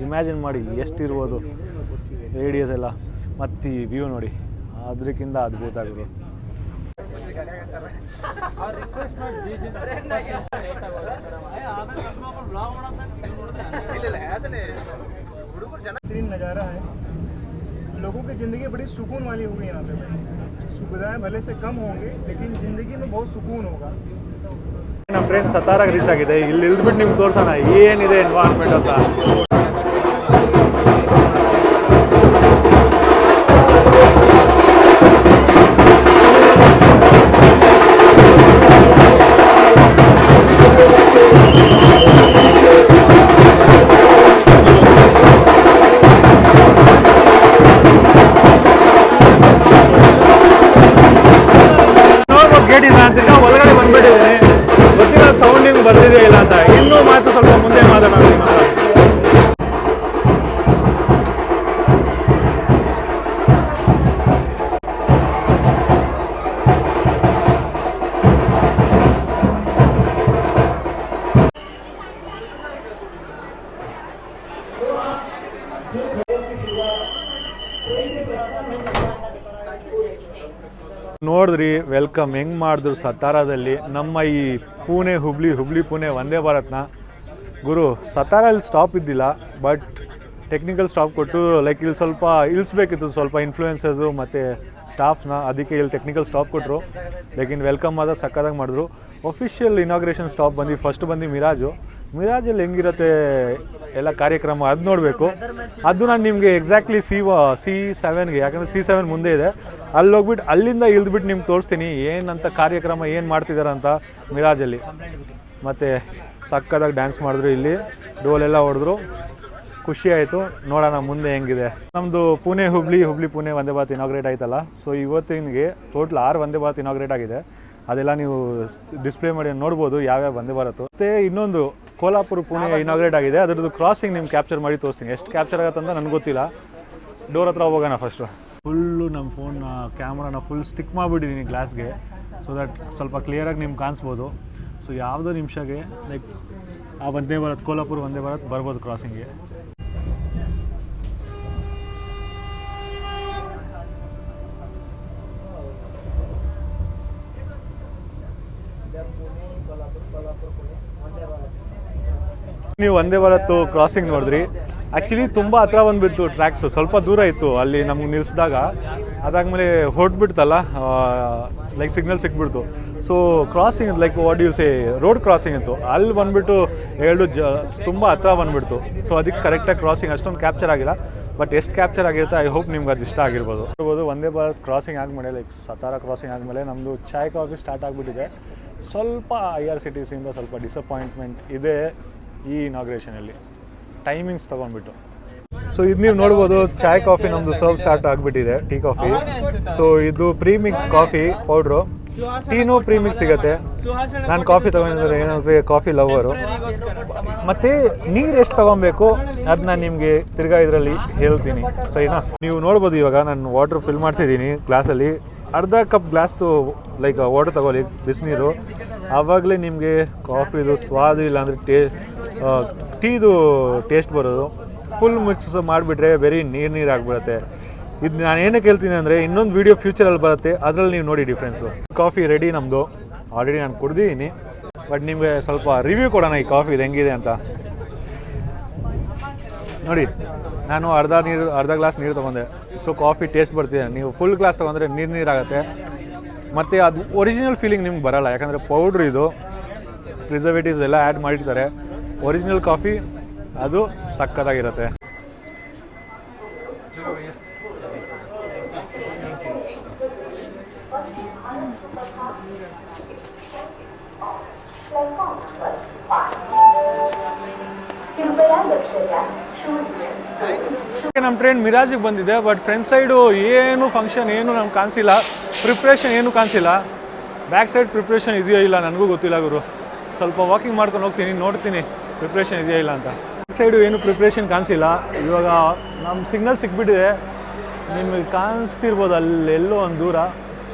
ಇಮ್ಯಾಜಿನ್ ಮಾಡಿ ಎಷ್ಟಿರ್ಬೋದು. ರೇಡಿಯಸ್ ಎಲ್ಲ. ಮತ್ತು ವ್ಯೂ ನೋಡಿ. ಅದಕ್ಕಿಂತ ಅದ್ಭುತ ಆಗೋದು बेहतरीन नज़ारा है लोगों की ज़िंदगी बड़ी सुकून वाली होगी यहाँ पे भाई सुविधाएं भले से कम होंगी लेकिन ज़िंदगी में बहुत सुकून होगा ನಮ್ಮ ಟ್ರೈನ್ ಸತಾರಾಗಿ ರೀಚ್ ಆಗಿದೆ ಇಲ್ಲಿ ಇಳಿದ್ಬಿಟ್ಟು ನಿಮ್ಗೆ ತೋರ್ಸೋಣ ಏನಿದೆ ಎನ್ವೈರ್ಮೆಂಟ್ ಅಂತ ವೆಲ್ಕಮ್ ಹೆಂಗ್ ಮಾಡಿದ್ರು ಸತಾರಾದಲ್ಲಿ, ನಮ್ಮ ಈ ಪುಣೆ ಹುಬ್ಳಿ ಹುಬ್ಳಿ ಪುಣೆ ಒಂದೇ ಭಾರತ್ನ. ಗುರು, ಸತಾರಲ್ಲಿ ಸ್ಟಾಪ್ ಇದ್ದಿಲ್ಲ ಬಟ್ ಟೆಕ್ನಿಕಲ್ ಸ್ಟಾಪ್ ಕೊಟ್ಟು ಲೈಕ್ ಇಲ್ಲಿ ಸ್ವಲ್ಪ ಇಳಿಸ್ಬೇಕಿತ್ತು, ಸ್ವಲ್ಪ ಇನ್ಫ್ಲೂಯೆನ್ಸಸ್ಸು ಮತ್ತು ಸ್ಟಾಫ್ನ ಅದಕ್ಕೆ ಇಲ್ಲಿ ಟೆಕ್ನಿಕಲ್ ಸ್ಟಾಪ್ ಕೊಟ್ಟರು ಲೇಕಿನ್ ವೆಲ್ಕಮ್ ಆದ ಸಕ್ಕದಾಗಿ ಮಾಡಿದ್ರು. ಒಫಿಷಿಯಲ್ ಇನಾಗ್ರೇಷನ್ ಸ್ಟಾಪ್ ಬಂದು ಫಸ್ಟ್ ಬಂದು ಮಿರಾಜು ಮಿರಾಜಲ್ಲಿ ಹೆಂಗಿರುತ್ತೆ ಎಲ್ಲ ಕಾರ್ಯಕ್ರಮ, ಅದು ನೋಡಬೇಕು. ಅದು ನಾನು ನಿಮಗೆ ಎಕ್ಸಾಕ್ಟ್ಲಿ ಸಿ ಸಿ ಸೆವೆನ್ಗೆ ಯಾಕಂದರೆ ಸಿ ಸೆವೆನ್ ಮುಂದೆ ಇದೆ. ಅಲ್ಲಿ ಹೋಗ್ಬಿಟ್ಟು ಅಲ್ಲಿಂದ ಇಳಿದ್ಬಿಟ್ಟು ನಿಮ್ಗೆ ತೋರಿಸ್ತೀನಿ. ಏನಂತ ಕಾರ್ಯಕ್ರಮ, ಏನು ಮಾಡ್ತಿದ್ದಾರೆ ಅಂತ ಮಿರಾಜಲ್ಲಿ. ಮತ್ತು ಸಕ್ಕದಾಗಿ ಡ್ಯಾನ್ಸ್ ಮಾಡಿದ್ರು ಇಲ್ಲಿ. ಡೋಲೆಲ್ಲ ಹೊಡೆದ್ರು. ಖುಷಿ ಆಯಿತು. ನೋಡೋಣ ಮುಂದೆ ಹೆಂಗಿದೆ. ನಮ್ಮದು ಪುಣೆ ಹುಬ್ಳಿ ಹುಬ್ಳಿ ಪುಣೆ ವಂದೇ ಭಾರತ್ ಇನಾಗ್ರೇಟ್ ಆಯ್ತಲ್ಲ. ಸೊ ಇವತ್ತಿನಗೆ ಟೋಟಲ್ ಆರು ವಂದೇ ಭಾರತ್ ಇನಾಗ್ರೇಟ್ ಆಗಿದೆ. ಅದೆಲ್ಲ ನೀವು ಡಿಸ್ಪ್ಲೇ ಮಾಡಿ ನೋಡ್ಬೋದು ಯಾವ್ಯಾವ ಬಂದೇ ಭಾರತ್ ಮತ್ತು ಇನ್ನೊಂದು ಕೋಲಾಪುರ ಪುಣೆ ಇನಾಗ್ರೇಟ್ ಆಗಿದೆ. ಅದರದ್ದು ಕ್ರಾಸಿಂಗ್ ನಿಮ್ಗೆ ಕ್ಯಾಪ್ಚರ್ ಮಾಡಿ ತೋರಿಸ್ತೀನಿ. ಎಷ್ಟು ಕ್ಯಾಪ್ಚರ್ ಆಗುತ್ತೆ ಅಂತ ನನಗೆ ಗೊತ್ತಿಲ್ಲ. ಡೋರ್ ಹತ್ರ ಹೋಗೋಣ ಫಸ್ಟು ಫುಲ್ಲು ನಮ್ಮ ಫೋನ್ ಕ್ಯಾಮ್ರಾನ ಫುಲ್ ಸ್ಟಿಕ್ ಮಾಡಿಬಿಟ್ಟಿದ್ದೀನಿ ಗ್ಲಾಸ್ಗೆ ಸೊ ದಟ್ ಸ್ವಲ್ಪ ಕ್ಲಿಯರಾಗಿ ನಿಮ್ಗೆ ಕಾಣಿಸ್ಬೋದು. ಸೊ ಯಾವುದೋ ನಿಮಿಷಗೆ ಲೈಕ್ ಆ ವಂದೇ ಭಾರತ್ ಕೋಲಾಪುರ ವಂದೇ ಭಾರತ್ ಬರ್ಬೋದು ಕ್ರಾಸಿಂಗ್ಗೆ ನೀವು ಒಂದೇ ಬರತ್ತು ಕ್ರಾಸಿಂಗ್ ನೋಡಿದ್ರಿ. ಆ್ಯಕ್ಚುಲಿ ತುಂಬ ಹತ್ರ ಬಂದುಬಿಡ್ತು ಟ್ರ್ಯಾಕ್ಸ್ ಸ್ವಲ್ಪ ದೂರ ಇತ್ತು ಅಲ್ಲಿ ನಮ್ಗೆ ನಿಲ್ಲಿಸಿದಾಗ ಅದಾದಮೇಲೆ ಹೊರಟ್ಬಿಡ್ತಲ್ಲ like signal ಸಿಕ್ಬಿಡ್ತು. So crossing like what you say road crossing ಇತ್ತು. ಅಲ್ಲಿ ಬಂದುಬಿಟ್ಟು ಎರಡು ಜ, ತುಂಬ ಹತ್ರ ಬಂದುಬಿಡ್ತು. ಸೊ ಅದಕ್ಕೆ ಕರೆಕ್ಟಾಗಿ ಕ್ರಾಸಿಂಗ್ ಅಷ್ಟೊಂದು ಕ್ಯಾಪ್ಚರ್ ಆಗಿಲ್ಲ. ಬಟ್ ಎಷ್ಟು ಕ್ಯಾಪ್ಚರ್ ಆಗಿರುತ್ತೆ ಐ ಹೋಪ್ ನಿಮ್ಗೆ ಅದು ಇಷ್ಟ ಆಗಿರ್ಬೋದು. ಇರ್ಬೋದು, ಒಂದೇ ಭಾರತ್ ಕ್ರಾಸಿಂಗ್ ಆದಮೇಲೆ ಲೈಕ್ ಸತಾರ ಕ್ರಾಸಿಂಗ್ ಆದಮೇಲೆ ನಮ್ಮದು ಚಾಯ್ ಕಾಫಿ ಸ್ಟಾರ್ಟ್ ಆಗಿಬಿಟ್ಟಿದೆ. ಸ್ವಲ್ಪ ಐ ಆರ್ ಸಿ ಟಿ ಸಿಯಿಂದ ಸ್ವಲ್ಪ ಡಿಸಪಾಯಿಂಟ್ಮೆಂಟ್ ಇದೆ. ಈ ಇನಾಗ್ರೇಷನಲ್ಲಿ ಟೈಮಿಂಗ್ಸ್ ತಗೊಂಡ್ಬಿಟ್ಟು. ಸೊ ಇದು ನೀವು ನೋಡ್ಬೋದು, ಚಾಯ್ ಕಾಫಿ ನಮ್ಮದು ಸರ್ವ್ ಸ್ಟಾರ್ಟ್ ಆಗಿಬಿಟ್ಟಿದೆ, ಟೀ ಕಾಫಿ. ಸೊ ಇದು ಪ್ರೀಮಿಕ್ಸ್ ಕಾಫಿ ಪೌಡ್ರು. ಟೀನೂ ಪ್ರೀಮಿಕ್ಸ್ ಸಿಗುತ್ತೆ. ನಾನು ಕಾಫಿ ತೊಗೊಂಡಿದ್ರೆ ಏನಾದರೂ ಕಾಫಿ ಲವರು. ಮತ್ತು ನೀರು ಎಷ್ಟು ತೊಗೊಬೇಕು ಅದನ್ನ ನಿಮಗೆ ತಿರ್ಗಾ ಇದರಲ್ಲಿ ಹೇಳ್ತೀನಿ. ಸರಿನಾ? ನೀವು ನೋಡ್ಬೋದು ಇವಾಗ, ನಾನು ವಾಟರ್ ಫಿಲ್ ಮಾಡಿಸಿದ್ದೀನಿ ಗ್ಲಾಸಲ್ಲಿ ಅರ್ಧ ಕಪ್ ಗ್ಲಾಸು ಲೈಕ್ ವಾಟರ್ ತಗೊಳ್ಳಿ, ಬಿಸಿನೀರು. ಆವಾಗಲೇ ನಿಮಗೆ ಕಾಫಿದು, ಸ್ವಾದ ಇಲ್ಲಾಂದರೆ ಟೇ ಟೀದು ಟೇಸ್ಟ್ ಬರೋದು. ಫುಲ್ ಮಿಕ್ಸ್ ಮಾಡಿಬಿಟ್ರೆ ಬರೀ ನೀರು ನೀರು ಆಗಿಬಿಡುತ್ತೆ. ಇದು ನಾನು ಏನಕ್ಕೆ ಹೇಳ್ತೀನಿ ಅಂದರೆ ಇನ್ನೊಂದು ವೀಡಿಯೋ ಫ್ಯೂಚರಲ್ಲಿ ಬರುತ್ತೆ. ಅದರಲ್ಲಿ ನೀವು ನೋಡಿ ಡಿಫ್ರೆನ್ಸು ಕಾಫಿ ರೆಡಿ ನಮ್ಮದು ಆಲ್ರೆಡಿ ನಾನು ಕುಡ್ದಿದ್ದೀನಿ. ಬಟ್ ನಿಮಗೆ ಸ್ವಲ್ಪ ರಿವ್ಯೂ ಕೊಡೋಣ ಈ ಕಾಫಿ ಇದು ಹೆಂಗಿದೆ ಅಂತ. ನೋಡಿ. ನಾನು ಅರ್ಧ ನೀರು, ಅರ್ಧ ಗ್ಲಾಸ್ ನೀರು ತೊಗೊಂಡೆ. ಸೊ ಕಾಫಿ ಟೇಸ್ಟ್ ಬರ್ತಿದೆ. ನೀವು ಫುಲ್ ಗ್ಲಾಸ್ ತೊಗೊಂಡ್ರೆ ನೀರು ನೀರಾಗುತ್ತೆ. ಮತ್ತು ಅದು ಒರಿಜಿನಲ್ ಫೀಲಿಂಗ್ ನಿಮ್ಗೆ ಬರಲ್ಲ. ಯಾಕಂದರೆ ಪೌಡ್ರ್ ಇದು ಪ್ರಿಸರ್ವೇಟಿವ್ಸ್ ಎಲ್ಲ ಆ್ಯಡ್ ಮಾಡಿರ್ತಾರೆ. ಒರಿಜಿನಲ್ ಕಾಫಿ ಅದು ಸಕ್ಕತ್ತಾಗಿರುತ್ತೆ ಮಿರಾಜಿಗೆ ಬಂದಿದೆ ಬಟ್ ಫ್ರಂಟ್ ಸೈಡು ಏನು ಫಂಕ್ಷನ್ ಏನು ನಮ್ಗೆ ಕಾಣಿಸಿಲ್ಲ. ಪ್ರಿಪ್ರೇಷನ್ ಏನು ಕಾಣಿಸಿಲ್ಲ. ಬ್ಯಾಕ್ ಸೈಡ್ ಪ್ರಿಪ್ರೇಷನ್ ಇದೆಯೋ ಇಲ್ಲ ನನಗೂ ಗೊತ್ತಿಲ್ಲ ಗುರು. ಸ್ವಲ್ಪ ವಾಕಿಂಗ್ ಮಾಡ್ಕೊಂಡು ಹೋಗ್ತೀನಿ ನೋಡ್ತೀನಿ ಪ್ರಿಪ್ರೇಷನ್ ಇದೆಯೋ ಇಲ್ಲ ಅಂತ. ಬ್ಯಾಕ್ ಸೈಡು ಏನು ಪ್ರಿಪ್ರೇಷನ್ ಕಾಣಿಸಿಲ್ಲ. ಇವಾಗ ನಮ್ಮ ಸಿಗ್ನಲ್ ಸಿಕ್ಬಿಟ್ಟಿದೆ. ನಿಮಗೆ ಕಾಣಿಸ್ತಿರ್ಬೋದು ಅಲ್ಲೆಲ್ಲೋ ಒಂದು ದೂರ.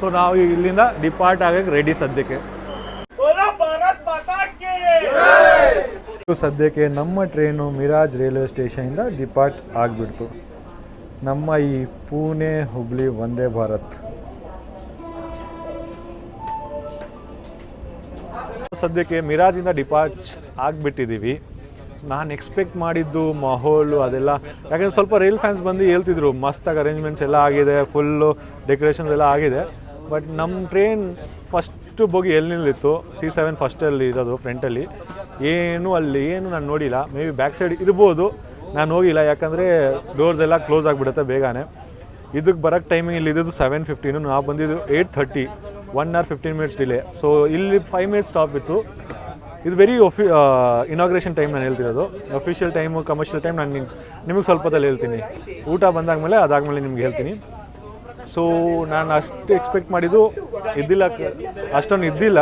ಸೊ ನಾವು ಇಲ್ಲಿಂದ ಡಿಪಾರ್ಟ್ ಆಗಕ್ಕೆ ರೆಡಿ ಸದ್ಯಕ್ಕೆ. ಸದ್ಯಕ್ಕೆ ನಮ್ಮ ಟ್ರೈನು ಮಿರಾಜ್ ರೈಲ್ವೆ ಸ್ಟೇಷನಿಂದ ಡಿಪಾರ್ಟ್ ಆಗಿಬಿಡ್ತು. ನಮ್ಮ ಈ ಪುಣೆ ಹುಬ್ಳಿ ವಂದೇ ಭಾರತ್. ಸದ್ಯಕ್ಕೆ ಮಿರಾಜಿಂದ ಡಿಪಾರ್ಟ್ ಆಗಿಬಿಟ್ಟಿದ್ದೀವಿ. ನಾನು ಎಕ್ಸ್ಪೆಕ್ಟ್ ಮಾಡಿದ್ದು ಮಹೋಲು ಅದೆಲ್ಲ, ಯಾಕಂದರೆ ಸ್ವಲ್ಪ ರೈಲ್ ಫ್ಯಾನ್ಸ್ ಬಂದು ಹೇಳ್ತಿದ್ರು ಮಸ್ತಾಗಿ ಅರೇಂಜ್ಮೆಂಟ್ಸ್ ಎಲ್ಲ ಆಗಿದೆ ಫುಲ್ಲು ಡೆಕೋರೇಷನ್ಸ್ ಎಲ್ಲ ಆಗಿದೆ. ಬಟ್ ನಮ್ಮ ಟ್ರೈನ್ ಫಸ್ಟು ಬೋಗಿ ಎಲ್ಲಿ ನಿಲ್ಲಿತ್ತು ಸಿ ಸೆವೆನ್ ಫಸ್ಟಲ್ಲಿ ಇರೋದು ಫ್ರಂಟಲ್ಲಿ ಏನು ಅಲ್ಲಿ, ಏನು ನಾನು ನೋಡಿಲ್ಲ. ಮೇ ಬಿ ಬ್ಯಾಕ್ ಸೈಡ್ ಇರ್ಬೋದು. ನಾನು ಹೋಗಿಲ್ಲ, ಯಾಕಂದರೆ ಡೋರ್ಸ್ ಎಲ್ಲ ಕ್ಲೋಸ್ ಆಗಿಬಿಡುತ್ತೆ ಬೇಗನೆ. ಇದಕ್ಕೆ ಬರೋಕ್ಕೆ ಟೈಮಿಂಗ್ ಇಲ್ಲಿ ಇದ್ದಿದ್ದು ಸೆವೆನ್ ಫಿಫ್ಟೀನು ನಾವು ಬಂದಿದ್ದು eight thirty one hour fifteen minutes delay so ಇಲ್ಲಿ ಫೈವ್ ಮಿನಿಟ್ಸ್ ಸ್ಟಾಪ್ ಇತ್ತು. ಇದು ವೆರಿ ಒಫಿ ಇನಾಗ್ರೇಷನ್ ಟೈಮ್ ನಾನು ಹೇಳ್ತಿರೋದು. ಅಫಿಷಿಯಲ್ ಟೈಮು ಕಮರ್ಷಿಯಲ್ ಟೈಮ್ ನಾನು ನಿಮ್ಗೆ, ನಿಮಗೆ ಸ್ವಲ್ಪದಲ್ಲಿ ಹೇಳ್ತೀನಿ. ಊಟ ಬಂದಾದಮೇಲೆ ಅದಾದಮೇಲೆ ನಿಮ್ಗೆ ಹೇಳ್ತೀನಿ. ಸೊ ನಾನು ಅಷ್ಟು ಎಕ್ಸ್ಪೆಕ್ಟ್ ಮಾಡಿದ್ದು ಇದ್ದಿಲ್ಲ, ಅಷ್ಟೊಂದು ಇದ್ದಿಲ್ಲ.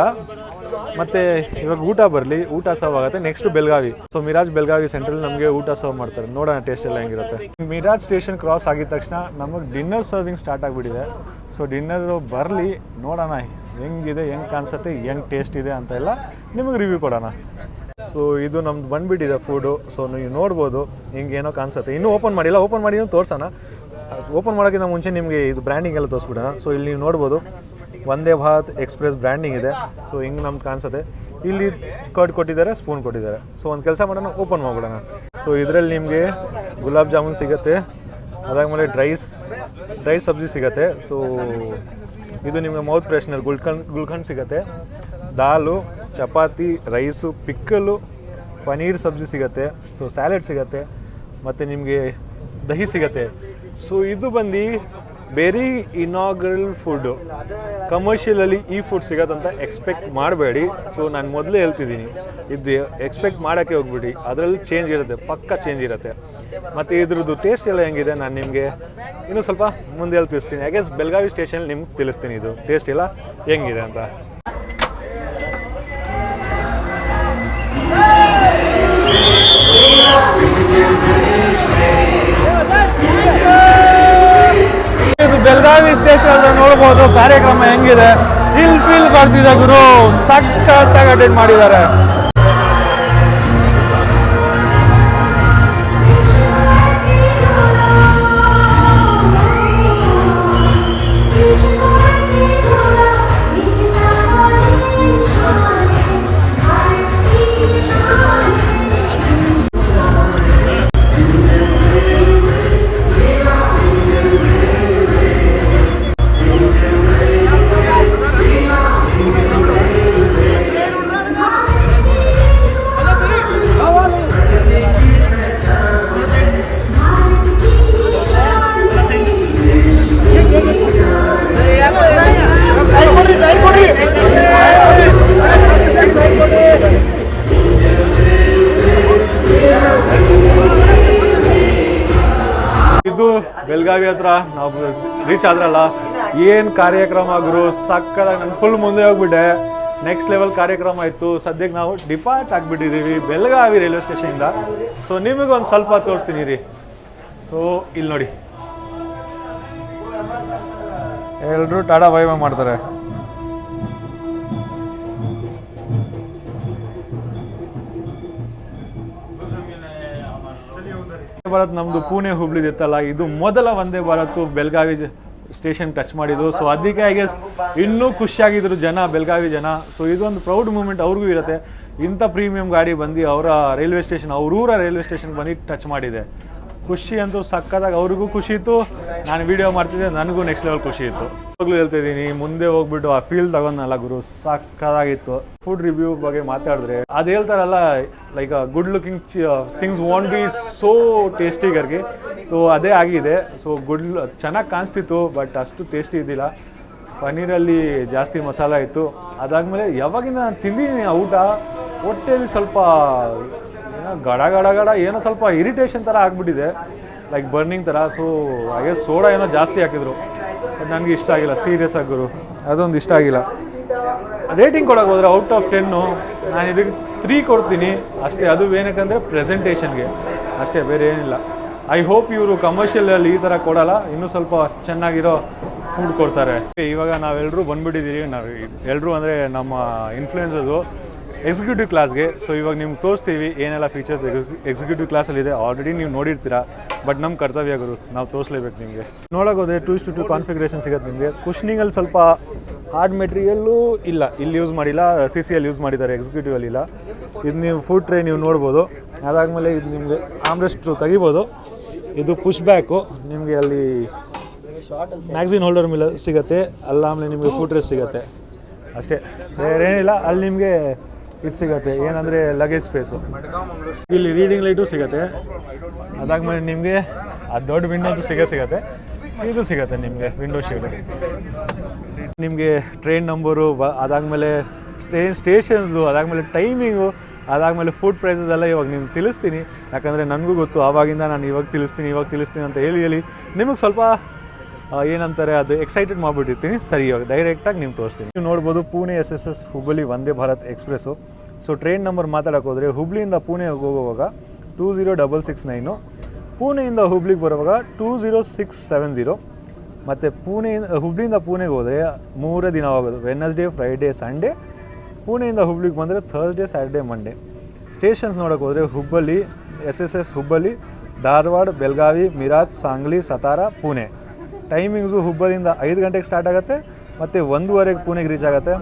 ಮತ್ತು ಇವಾಗ ಊಟ ಬರಲಿ, ಊಟ ಸರ್ವ್ ಆಗುತ್ತೆ. ನೆಕ್ಸ್ಟ್ ಬೆಳಗಾವಿ. ಸೊ ಮಿರಾಜ್ ಬೆಳಗಾವಿ ಸೆಂಟ್ರಲ್ಲಿ ನಮಗೆ ಊಟ ಸರ್ವ್ ಮಾಡ್ತಾರೆ. ನೋಡೋಣ ಟೇಸ್ಟ್ ಎಲ್ಲ ಹೆಂಗಿರುತ್ತೆ. ಮಿರಾಜ್ ಸ್ಟೇಷನ್ ಕ್ರಾಸ್ ಆಗಿದ ತಕ್ಷಣ ನಮಗೆ ಡಿನ್ನರ್ ಸರ್ವಿಂಗ್ ಸ್ಟಾರ್ಟ್ ಆಗಿಬಿಟ್ಟಿದೆ. ಸೊ ಡಿನ್ನರು ಬರಲಿ, ನೋಡೋಣ ಹೆಂಗಿದೆ, ಹೆಂಗೆ ಕಾಣಿಸುತ್ತೆ, ಹೆಂಗೆ ಟೇಸ್ಟ್ ಇದೆ ಅಂತ ಎಲ್ಲ ನಿಮಗೆ ರಿವ್ಯೂ ಕೊಡೋಣ. ಸೊ ಇದು ನಮ್ದು ಬಂದುಬಿಟ್ಟಿದೆ ಫುಡು ಸೊ ನೀವು ನೋಡ್ಬೋದು ಹಿಂಗೆ ಏನೋ ಕಾಣಿಸುತ್ತೆ. ಇನ್ನೂ ಓಪನ್ ಮಾಡಿಲ್ಲ ಓಪನ್ ಮಾಡಿ ತೋರಿಸೋಣ. ಓಪನ್ ಮಾಡೋಕ್ಕಿಂತ ಮುಂಚೆ ನಿಮಗೆ ಇದು ಬ್ರ್ಯಾಂಡಿಂಗ್ ಎಲ್ಲ ತೋರಿಸ್ಬಿಡೋಣ. ಸೊ ಇಲ್ಲಿ ನೀವು ನೋಡ್ಬೋದು. ಒಂದೇ ಭಾರತ್ ಎಕ್ಸ್ಪ್ರೆಸ್ ಬ್ರ್ಯಾಂಡಿಂಗ್ ಇದೆ. ಸೊ ಹಿಂಗೆ ನಮ್ಗೆ ಕಾಣಿಸುತ್ತೆ. ಇಲ್ಲಿ ಕರ್ಡ್ ಕೊಟ್ಟಿದ್ದಾರೆ, ಸ್ಪೂನ್ ಕೊಟ್ಟಿದ್ದಾರೆ. ಸೊ ಒಂದು ಕೆಲಸ ಮಾಡೋಣ, ಓಪನ್ ಮಾಡ್ಬಿಡೋಣ. ಸೊ ಇದರಲ್ಲಿ ನಿಮಗೆ ಗುಲಾಬ್ ಜಾಮೂನ್ ಸಿಗುತ್ತೆ. ಅದಾದಮೇಲೆ ಡ್ರೈಸ್ ಡ್ರೈ ಸಬ್ಜಿ ಸಿಗುತ್ತೆ. ಸೊ ಇದು ನಿಮಗೆ ಮೌತ್ ಫ್ರೆಶ್ನರ್ ಗುಲ್ಕಂಡ್ ಗುಲ್ಕಂಡ್ ಸಿಗುತ್ತೆ. ದಾಲು, ಚಪಾತಿ, ರೈಸು ಪಿಕ್ಕಲು ಪನೀರ್ ಸಬ್ಜಿ ಸಿಗುತ್ತೆ. ಸೊ ಸ್ಯಾಲೆಡ್ ಸಿಗುತ್ತೆ. ಮತ್ತು ನಿಮಗೆ ದಹಿ ಸಿಗುತ್ತೆ. ಸೊ ಇದು ಬಂದು ವೆರಿ ಇನಾಗ್ರಲ್ ಫುಡ್ಡು ಕಮರ್ಷಿಯಲಲ್ಲಿ ಈ ಫುಡ್ ಸಿಗತ್ತಂತ ಎಕ್ಸ್ಪೆಕ್ಟ್ ಮಾಡಬೇಡಿ. ಸೊ ನಾನು ಮೊದಲೇ ಹೇಳ್ತಿದ್ದೀನಿ. ಇದು ಎಕ್ಸ್ಪೆಕ್ಟ್ ಮಾಡೋಕ್ಕೆ ಹೋಗ್ಬಿಡಿ. ಅದರಲ್ಲಿ ಚೇಂಜ್ ಇರುತ್ತೆ. ಪಕ್ಕ ಚೇಂಜ್ ಇರುತ್ತೆ. ಮತ್ತು ಇದ್ರದ್ದು ಟೇಸ್ಟ್ ಎಲ್ಲ ಹೆಂಗಿದೆ? ನಾನು ನಿಮಗೆ ಇನ್ನೂ ಸ್ವಲ್ಪ ಮುಂದೆ ಹೇಳಿ ತಿಳಿಸ್ತೀನಿ ಯಾಕೆ ಬೆಳಗಾವಿ ಸ್ಟೇಷನ್ ನಿಮ್ಗೆ ತಿಳಿಸ್ತೀನಿ ಇದು. ಟೇಸ್ಟ್ ಎಲ್ಲ ಹೆಂಗಿದೆ ಅಂತ. ಇದು ಬೆಳಗಾವಿ ಸ್ಟೇಷನ್ ನೋಡ್ಬೋದು ಕಾರ್ಯಕ್ರಮ ಹೆಂಗಿದೆ. ಫಿಲ್ ಬರ್ತಿದೆ ಗುರು. ಸಖತ್ತಾಗಿ ಅಟೆಂಡ್ ಮಾಡಿದ್ದಾರೆ. ನಾವು ರೀಚ್ ಆದ್ರಲ್ಲ? ಏನು ಕಾರ್ಯಕ್ರಮ ಗುರು? ಸಕ್ಕದಾಗ ನಾನು ಫುಲ್ ಮುಂದೆ ಹೋಗ್ಬಿಟ್ಟೆ. ನೆಕ್ಸ್ಟ್ ಲೆವೆಲ್ ಕಾರ್ಯಕ್ರಮ ಇತ್ತು. ಸದ್ಯಕ್ಕೆ ನಾವು ಡಿಪಾರ್ಟ್ ಆಗಿಬಿಟ್ಟಿದ್ದೀವಿ ಬೆಳಗಾವಿ ರೈಲ್ವೆ ಸ್ಟೇಷನಿಂದ ಸೊ ನಿಮಗೊಂದು ಸ್ವಲ್ಪ ತೋರಿಸ್ತೀನಿ ರೀ. ಸೊ ಇಲ್ಲಿ ನೋಡಿ. ಎಲ್ಲರೂ ಟಾಟಾ ಬೈ ಮಾಡ್ತಾರೆ. ಭಾರತ್ ನಮ್ದು ಪುಣೆ ಹುಬ್ಳಿ ಇತ್ತಲ್ಲ ಇದು ಮೊದಲ ವಂದೇ ಭಾರತ್ ಬೆಳಗಾವಿ ಸ್ಟೇಷನ್ ಟಚ್ ಮಾಡಿದ್ದು. ಸೊ ಅದಕ್ಕೆ ಐ ಗೆಸ್ ಇನ್ನೂ ಖುಷಿಯಾಗಿದ್ರು ಜನ ಬೆಳಗಾವಿ ಜನ. ಸೊ ಇದೊಂದು ಪ್ರೌಡ್ ಮೂಮೆಂಟ್ ಅವ್ರಿಗೂ ಇರುತ್ತೆ. ಇಂಥ ಪ್ರೀಮಿಯಂ ಗಾಡಿ ಬಂದು ಅವರ ರೈಲ್ವೆ ಸ್ಟೇಷನ್ ಅವ್ರೂರ ರೈಲ್ವೆ ಸ್ಟೇಷನ್ ಬಂದು ಟಚ್ ಮಾಡಿದೆ. ಖುಷಿ ಅಂತೂ ಸಕ್ಕದಾಗ ಅವ್ರಿಗೂ ಖುಷಿ ಇತ್ತು. ನಾನು ವಿಡಿಯೋ ಮಾಡ್ತಿದ್ದೆ, ನನಗೂ ನೆಕ್ಸ್ಟ್ ಲೆವೆಲ್ ಖುಷಿ ಇತ್ತು. ಹೋಗ್ಲು ಹೇಳ್ತಾ ಇದ್ದೀನಿ, ಮುಂದೆ ಹೋಗ್ಬಿಟ್ಟು ಆ ಫೀಲ್ ತಗೊಂಡಲ್ಲ ಗುರು ಸಕ್ಕದಾಗಿತ್ತು ಫುಡ್ ರಿವ್ಯೂ ಬಗ್ಗೆ ಮಾತಾಡಿದ್ರೆ, ಅದು ಹೇಳ್ತಾರಲ್ಲ like good looking things won't be so ಟೇಸ್ಟಿಗರ್ಗೆ so ಅದೇ ಆಗಿದೆ. ಸೊ ಗುಡ್ ಚೆನ್ನಾಗಿ ಕಾಣಿಸ್ತಿತ್ತು ಬಟ್ ಅಷ್ಟು ಟೇಸ್ಟಿ ಇದ್ದಿಲ್ಲ. ಪನ್ನೀರಲ್ಲಿ ಜಾಸ್ತಿ ಮಸಾಲ ಇತ್ತು. ಅದಾದಮೇಲೆ ಯಾವಾಗಿಂದ ನಾನು ತಿಂದಿದ್ದೀನಿ ಊಟ, ಹೊಟ್ಟೆಯಲ್ಲಿ ಸ್ವಲ್ಪ ಗಡ ಗಡ ಗಡ ಏನೋ ಸ್ವಲ್ಪ ಇರಿಟೇಷನ್ ಥರ ಆಗಿಬಿಟ್ಟಿದೆ. ಲೈಕ್ ಬರ್ನಿಂಗ್ ಥರ ಸೊ ಹಾಗೆ ಸೋಡಾ ಏನೋ ಜಾಸ್ತಿ ಹಾಕಿದ್ರು. ಬಟ್ ನನಗೆ ಇಷ್ಟ ಆಗಿಲ್ಲ. ಸೀರಿಯಸ್ ಆಗಿ ಗುರು. ಅದೊಂದು ಇಷ್ಟ ಆಗಿಲ್ಲ. ರೇಟಿಂಗ್ ಕೊಡೋಕೆ ಹೋದ್ರೆ ಔಟ್ ಆಫ್ ಟೆನ್ನು ನಾನು ಇದಕ್ಕೆ ತ್ರೀ ಕೊಡ್ತೀನಿ. ಅಷ್ಟೇ, ಅದು ಏನಕ್ಕಂದರೆ ಪ್ರೆಸೆಂಟೇಷನ್ಗೆ ಅಷ್ಟೇ, ಬೇರೆ ಏನಿಲ್ಲ. ಐ ಹೋಪ್ ಇವರು ಕಮರ್ಷಿಯಲಲ್ಲಿ ಈ ಥರ ಕೊಡಲ್ಲ. ಇನ್ನೂ ಸ್ವಲ್ಪ ಚೆನ್ನಾಗಿರೋ ಫುಡ್ ಕೊಡ್ತಾರೆ. ಇವಾಗ ನಾವೆಲ್ಲರೂ ಬಂದ್ಬಿಟ್ಟಿದ್ದೀರಿ ನಾವು ಎಲ್ಲರೂ ಅಂದರೆ ನಮ್ಮ ಇನ್ಫ್ಲೂಯೆನ್ಸರ್ಸು ಎಕ್ಸಿಕ್ಯೂಟಿವ್ ಕ್ಲಾಸ್ಗೆ ಸೊ ಇವಾಗ ನಿಮ್ಗೆ ತೋರಿಸ್ತೀವಿ ಏನೆಲ್ಲ ಫೀಚರ್ಸ್ ಎಕ್ಸಿಕ್ಯೂಟಿವ್ ಕ್ಲಾಸಲ್ಲಿದೆ ಆಲ್ರೆಡಿ ನೀವು ನೋಡಿರ್ತೀರಾ ಬಟ್ ನಮ್ಮ ಕರ್ತವ್ಯ ಗುರು, ನಾವು ತೋರಿಸ್ಲೇಬೇಕು ನಿಮಗೆ. ನೋಡೋಕೋದ್ರೆ ಟೂ ಟೂ ಟು ಕಾನ್ಫಿಗ್ರೇಷನ್ ಸಿಗುತ್ತೆ ನಿಮಗೆ. ಕುಶ್ನಿಂಗಲ್ಲಿ ಸ್ವಲ್ಪ ಹಾರ್ಡ್ ಮೆಟೀರಿಯಲ್ಲೂ ಇಲ್ಲ. ಇಲ್ಲಿ ಯೂಸ್ ಮಾಡಿಲ್ಲ ಸಿ ಸಿ ಅಲ್ಲಿ ಯೂಸ್ ಮಾಡಿದ್ದಾರೆ ಎಕ್ಸಿಕ್ಯೂಟಿವ್ ಅಲ್ಲಿ ಇಲ್ಲ. ಇದು ನೀವು ಫುಡ್ ಟ್ರೇ ನೀವು ನೋಡ್ಬೋದು. ಅದಾದಮೇಲೆ ಇದು ನಿಮಗೆ ಆಮ್ರೆಸ್ಟು ತೆಗಿಬೋದು. ಇದು ಪುಷ್ ಬ್ಯಾಕು ನಿಮಗೆ ಅಲ್ಲಿ ಮ್ಯಾಗ್ಝಿನ್ ಹೋಲ್ಡರ್ ಮೇಲೆ ಸಿಗುತ್ತೆ. ಅಲ್ಲ ಆಮೇಲೆ ನಿಮಗೆ ಫುಡ್ ಟ್ರೇ ಸಿಗುತ್ತೆ. ಅಷ್ಟೇ. ಬೇರೆ ಏನಿಲ್ಲ ಅಲ್ಲಿ ನಿಮಗೆ ಇದು ಸಿಗುತ್ತೆ. ಏನಂದರೆ ಲಗೇಜ್ ಸ್ಪೇಸು ಇಲ್ಲಿ ರೀಡಿಂಗ್ ಲೈಟು ಸಿಗುತ್ತೆ. ಅದಾದ್ಮೇಲೆ ನಿಮಗೆ ಆ ದೊಡ್ಡ ವಿಂಡೋದು ಸಿಗೋ ಸಿಗುತ್ತೆ. ಇದು ಸಿಗುತ್ತೆ ನಿಮಗೆ ವಿಂಡೋ ಶೀಟ್ ನಿಮಗೆ ಟ್ರೈನ್ ನಂಬರು ಬ ಅದಾದಮೇಲೆ ಟ್ರೈನ್ ಸ್ಟೇಷನ್ಸು ಅದಾದಮೇಲೆ ಟೈಮಿಂಗು ಅದಾದಮೇಲೆ ಫುಡ್ ಪ್ರೈಸಸ್ ಎಲ್ಲ ಇವಾಗ ನಿಮ್ಗೆ ತಿಳಿಸ್ತೀನಿ. ಯಾಕಂದರೆ ನನಗೂ ಗೊತ್ತು. ಆವಾಗಿಂದ ನಾನು ಇವಾಗ ತಿಳಿಸ್ತೀನಿ ಇವಾಗ ತಿಳಿಸ್ತೀನಿ ಅಂತ ಹೇಳಿ ಹೇಳಿ ನಿಮಗೆ ಸ್ವಲ್ಪ ಏನಂತಾರೆ, ಅದು ಎಕ್ಸೈಟೆಡ್ ಮಾಡಿಬಿಟ್ಟಿರ್ತೀನಿ. ಸರಿ ಡೈರೆಕ್ಟಾಗಿ ನೀವು ತೋರಿಸ್ತೀನಿ. ನೀವು ನೋಡ್ಬೋದು Pune S S S Hubballi Vande Bharat express so train number ಮಾತಾಡೋಕೆ ಹೋದರೆ ಹುಬ್ಳಿಯಿಂದ ಪುಣೆ ಹೋಗುವಾಗ two zero double six nine ಪುಣೆಯಿಂದ ಹುಬ್ಳಿಗೆ ಬರುವಾಗ two zero six seven zero ಮತ್ತು ಪುಣೆಯಿಂದ ಹುಬ್ಳಿಯಿಂದ ಪುಣೆಗೆ ಹೋದರೆ ಮೂರೇ ದಿನ ಹೋಗೋದು ವೆನ್ನಸ್ಡೇ ಫ್ರೈಡೇ ಸಂಡೇ ಪುಣೆಯಿಂದ ಹುಬ್ಳಿಗೆ ಬಂದರೆ ಥರ್ಸ್ಡೇ ಸ್ಯಾಟರ್ಡೇ ಮಂಡೇ ಸ್ಟೇಷನ್ಸ್ ನೋಡೋಕೆ ಹೋದರೆ Hubballi S S S Hubballi, Dharwad, Belagavi Miraj Sangli Satara Pune. Timings ಹುಬ್ಬಳ್ಳಿಯಿಂದ ಐದು ಗಂಟೆಗೆ ಸ್ಟಾರ್ಟ್ ಆಗುತ್ತೆ, ಮತ್ತು ಒಂದೂವರೆಗೆ ಪುಣೆಗೆ ರೀಚ್ ಆಗುತ್ತೆ.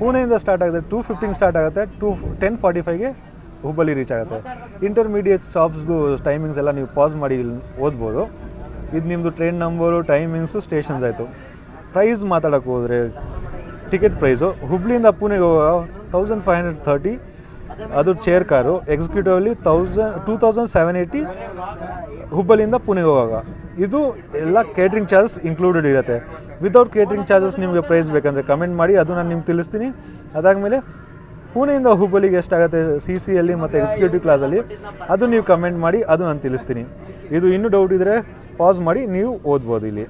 ಪುಣೆಯಿಂದ ಸ್ಟಾರ್ಟ್ ಆಗುತ್ತೆ ಟೂ ಫಿಫ್ಟಿಂಗ್ ಸ್ಟಾರ್ಟ್ ಆಗುತ್ತೆ ಟೂ ಟೆನ್ ಫಾರ್ಟಿ ಫೈವ್ಗೆ ಹುಬ್ಬಳ್ಳಿ ರೀಚ್ ಆಗುತ್ತೆ. ಇಂಟರ್ಮೀಡಿಯೇಟ್ ಸ್ಟಾಪ್ಸ್ದು ಟೈಮಿಂಗ್ಸ್ ಎಲ್ಲ ನೀವು ಪಾಸ್ ಮಾಡಿ ಇಲ್ಲಿ ಓದ್ಬೋದು. ಇದು ನಿಮ್ಮದು ಟ್ರೈನ್ ನಂಬರು ಟೈಮಿಂಗ್ಸು ಸ್ಟೇಷನ್ಸ್ ಆಯಿತು. ಪ್ರೈಸ್ ಮಾತಾಡೋಕೆ ಹೋದರೆ ಟಿಕೆಟ್ ಪ್ರೈಸು ಹುಬ್ಳಿಯಿಂದ ಪುಣೆಗೆ ಹೋಗೋ ತೌಸಂಡ್ ಫೈವ್ ಹಂಡ್ರೆಡ್ ತರ್ಟಿ ಅದು chair car ಎಕ್ಸಿಕ್ಯೂಟಿವಲ್ಲಿ thousand two thousand seven eighty ಹುಬ್ಬಳ್ಳಿಯಿಂದ ಪುಣೆಗೆ ಹೋಗುವಾಗ. ಇದು ಎಲ್ಲ ಕೇಟ್ರಿಂಗ್ ಚಾರ್ಜಸ್ ಇನ್ಕ್ಲೂಡೆಡ್ ಇರುತ್ತೆ. ವಿತೌಟ್ ಕೇಟ್ರಿಂಗ್ ಚಾರ್ಜಸ್ ನಿಮಗೆ ಪ್ರೈಸ್ ಬೇಕಂದರೆ ಕಮೆಂಟ್ ಮಾಡಿ, ಅದು ನಾನು ನಿಮ್ಗೆ ತಿಳಿಸ್ತೀನಿ. ಅದಾದಮೇಲೆ ಪುಣೆಯಿಂದ ಹುಬ್ಬಳ್ಳಿಗೆ ಎಷ್ಟಾಗುತ್ತೆ ಸಿ ಸಿಯಲ್ಲಿ ಮತ್ತು ಎಕ್ಸಿಕ್ಯೂಟಿವ್ ಕ್ಲಾಸಲ್ಲಿ ಅದು ನೀವು ಕಮೆಂಟ್ ಮಾಡಿ, ಅದು ನಾನು ತಿಳಿಸ್ತೀನಿ. ಇದು ಇನ್ನೂ ಡೌಟ್ ಇದ್ದರೆ ಪಾಸ್ ಮಾಡಿ, ನೀವು ಓದ್ಬೋದು ಇಲ್ಲಿ.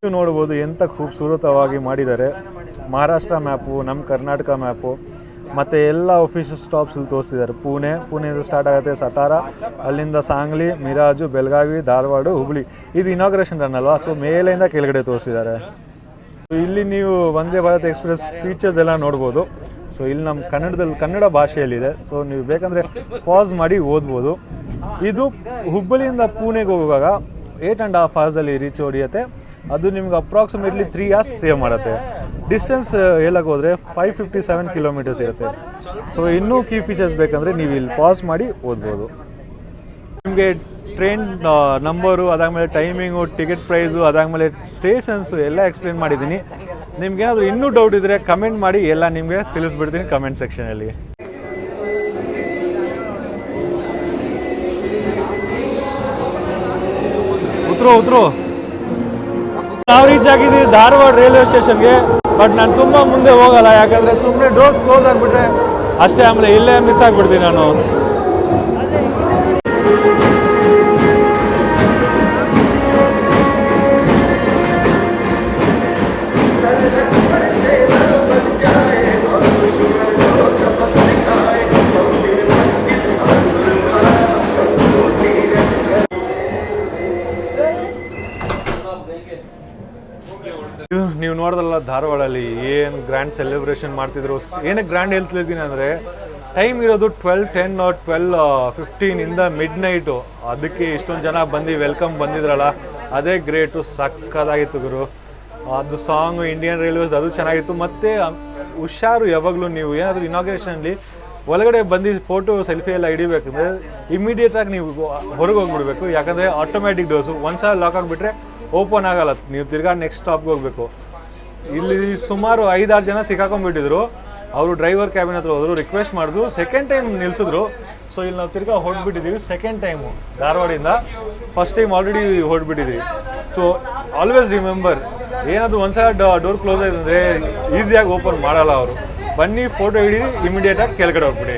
ನೀವು ನೋಡ್ಬೋದು ಎಂಥ ಖೂಬ್ಸೂರತವಾಗಿ ಮಾಡಿದ್ದಾರೆ. ಮಹಾರಾಷ್ಟ್ರ ಮ್ಯಾಪು ನಮ್ಮ ಕರ್ನಾಟಕ ಮ್ಯಾಪು ಮತ್ತು ಎಲ್ಲ ಆಫೀಸ್ ಸ್ಟಾಪ್ಸ್ ಇಲ್ಲಿ ತೋರಿಸ್ತಿದ್ದಾರೆ. ಪುಣೆ, ಪುಣೆಯಿಂದ ಸ್ಟಾರ್ಟ್ ಆಗುತ್ತೆ ಸತಾರ, ಅಲ್ಲಿಂದ ಸಾಂಗ್ಲಿ, ಮಿರಾಜು, ಬೆಳಗಾವಿ, ಧಾರವಾಡ, ಹುಬ್ಳಿ. ಇದು ಇನಾಗ್ರೇಷನ್ ರನ್ ಅಲ್ವಾ? ಸೊ ಮೇಲೆಯಿಂದ ಕೆಳಗಡೆ ತೋರಿಸಿದ್ದಾರೆ ಇಲ್ಲಿ ನೀವು ವಂದೇ ಭಾರತ್ ಎಕ್ಸ್ಪ್ರೆಸ್ ಫೀಚರ್ಸ್ ಎಲ್ಲ ನೋಡ್ಬೋದು. ಸೊ ಇಲ್ಲಿ ನಮ್ಮ ಕನ್ನಡದಲ್ಲಿ, ಕನ್ನಡ ಭಾಷೆಯಲ್ಲಿದೆ. ಸೊ ನೀವು ಬೇಕಂದರೆ ಪಾಸ್ ಮಾಡಿ ಓದ್ಬೋದು. ಇದು ಹುಬ್ಬಳ್ಳಿಯಿಂದ ಪುಣೆಗೆ ಹೋಗುವಾಗ ಏಯ್ಟ್ ಆ್ಯಂಡ್ ಹಾಫ್ ಅವರ್ಸಲ್ಲಿ ರೀಚ್ ಹೊಡಿಯುತ್ತೆ. ಅದು ನಿಮ್ಗೆ ಅಪ್ರಾಕ್ಸಿಮೇಟ್ಲಿ ತ್ರೀ ಅವರ್ಸ್ ಸೇವ್ ಮಾಡುತ್ತೆ. ಡಿಸ್ಟೆನ್ಸ್ ಹೇಳಕ್ಕೆ ಹೋದರೆ ಫೈವ್ ಫಿಫ್ಟಿ ಸೆವೆನ್ ಕಿಲೋಮೀಟರ್ಸ್ ಇರುತ್ತೆ. ಸೊ ಇನ್ನೂ ಕೀ ಫೀಚರ್ಸ್ ಬೇಕಂದರೆ ನೀವು ಇಲ್ಲಿ ಪಾಸ್ ಮಾಡಿ ಓದ್ಬೋದು. ನಿಮಗೆ ಟ್ರೈನ್ ನಂಬರು ಅದಾದಮೇಲೆ ಟೈಮಿಂಗು ಟಿಕೆಟ್ ಪ್ರೈಸು ಅದಾದಮೇಲೆ ಸ್ಟೇಷನ್ಸು ಎಲ್ಲ ಎಕ್ಸ್ಪ್ಲೇನ್ ಮಾಡಿದ್ದೀನಿ. ನಿಮ್ಗೇನಾದರೂ ಇನ್ನೂ ಡೌಟ್ ಇದ್ದರೆ ಕಮೆಂಟ್ ಮಾಡಿ, ಎಲ್ಲ ನಿಮಗೆ ತಿಳಿಸ್ಬಿಡ್ತೀನಿ ಕಮೆಂಟ್ ಸೆಕ್ಷನಲ್ಲಿ ಉತ್ರು ಉತ್ರು ನಾವು ರೀಚ್ ಆಗಿದ್ದೀವಿ ಧಾರವಾಡ ರೈಲ್ವೆ ಸ್ಟೇಷನ್ಗೆ ಬಟ್ ನಾನು ತುಂಬ ಮುಂದೆ ಹೋಗಲ್ಲ, ಯಾಕಂದರೆ ಸುಮ್ಮನೆ ಡೋರ್ಸ್ ಕ್ಲೋಸ್ ಆಗಿಬಿಟ್ರೆ ಅಷ್ಟೇ ಆಮೇಲೆ ಇಲ್ಲೇ ಮಿಸ್ ಆಗಿಬಿಡ್ತೀನಿ ನಾನು. ಧಾರವಾಡಲ್ಲಿ ಏನು ಗ್ರ್ಯಾಂಡ್ ಸೆಲೆಬ್ರೇಷನ್ ಮಾಡ್ತಿದ್ರು? ಏನಕ್ಕೆ ಗ್ರ್ಯಾಂಡ್ ಹೇಳ್ತಿದ್ದೀನಿ ಅಂದರೆ ಟೈಮ್ ಇರೋದು ಟ್ವೆಲ್ ಟೆನ್ ಆರ್ ಟ್ವೆಲ್ ಫಿಫ್ಟೀನಿಂದ ಮಿಡ್ ನೈಟು ಅದಕ್ಕೆ ಇಷ್ಟೊಂದು ಜನ ಬಂದು ವೆಲ್ಕಮ್ ಬಂದಿದ್ರಲ್ಲ, ಅದೇ ಗ್ರೇಟು ಸಕ್ಕದಾಗಿತ್ತು ಗುರು. ಅದು ಸಾಂಗು ಇಂಡಿಯನ್ ರೈಲ್ವೇಸ್ ಅದು ಚೆನ್ನಾಗಿತ್ತು. ಮತ್ತು, ಹುಷಾರು ಯಾವಾಗಲೂ ನೀವು, ಏನಾದರೂ ಇನಾಗ್ರೇಷನಲ್ಲಿ ಒಳಗಡೆ ಬಂದು ಫೋಟೋ ಸೆಲ್ಫಿ ಎಲ್ಲ ಹಿಡಿಬೇಕಂದ್ರೆ ಇಮಿಡಿಯೇಟಾಗಿ ನೀವು ಹೊರಗೆ ಹೋಗ್ಬಿಡ್ಬೇಕು. ಯಾಕಂದರೆ ಆಟೋಮ್ಯಾಟಿಕ್ ಡೋಸು ಒಂದು ಸಲ ಲಾಕ್ ಆಗಿಬಿಟ್ರೆ ಓಪನ್ ಆಗಲ್ಲ. ನೀವು ತಿರ್ಗಾ ನೆಕ್ಸ್ಟ್ ಸ್ಟಾಪ್ಗೆ ಹೋಗಬೇಕು. ಇಲ್ಲಿ ಸುಮಾರು ಐದಾರು ಜನ ಸಿಕ್ಕಾಕೊಂಡ್ಬಿಟ್ಟಿದ್ರು. ಅವರು ಡ್ರೈವರ್ ಕ್ಯಾಬಿನ್ ಹತ್ರ ಹೋದ್ರು ರಿಕ್ವೆಸ್ಟ್ ಮಾಡಿದ್ರು. Second time ನಿಲ್ಸಿದ್ರು. ಸೊ ಇಲ್ಲಿ ನಾವು ತಿರ್ಗಾ ಹೊಡ್ಬಿಟ್ಟಿದ್ದೀವಿ ಸೆಕೆಂಡ್ ಟೈಮು ಧಾರವಾಡಿಂದ ಫಸ್ಟ್ ಟೈಮ್ ಆಲ್ರೆಡಿ ಹೊಡ್ಬಿಟ್ಟಿದ್ದೀವಿ ಸೊ ಆಲ್ವೇಸ್ ರಿಮೆಂಬರ್ ಏನಾದರೂ ಒಂದ್ಸಲ ಡೋರ್ ಕ್ಲೋಸ್ ಆಯ್ತು ಅಂದರೆ ಈಸಿಯಾಗಿ ಓಪನ್ ಮಾಡಲ್ಲ ಅವರು. ಬನ್ನಿ ಫೋಟೋ ಹಿಡೀರಿ ಇಮಿಡಿಯೇಟಾಗಿ ಕೆಳಗಡೆ ಹೋಗ್ಬಿಡಿ.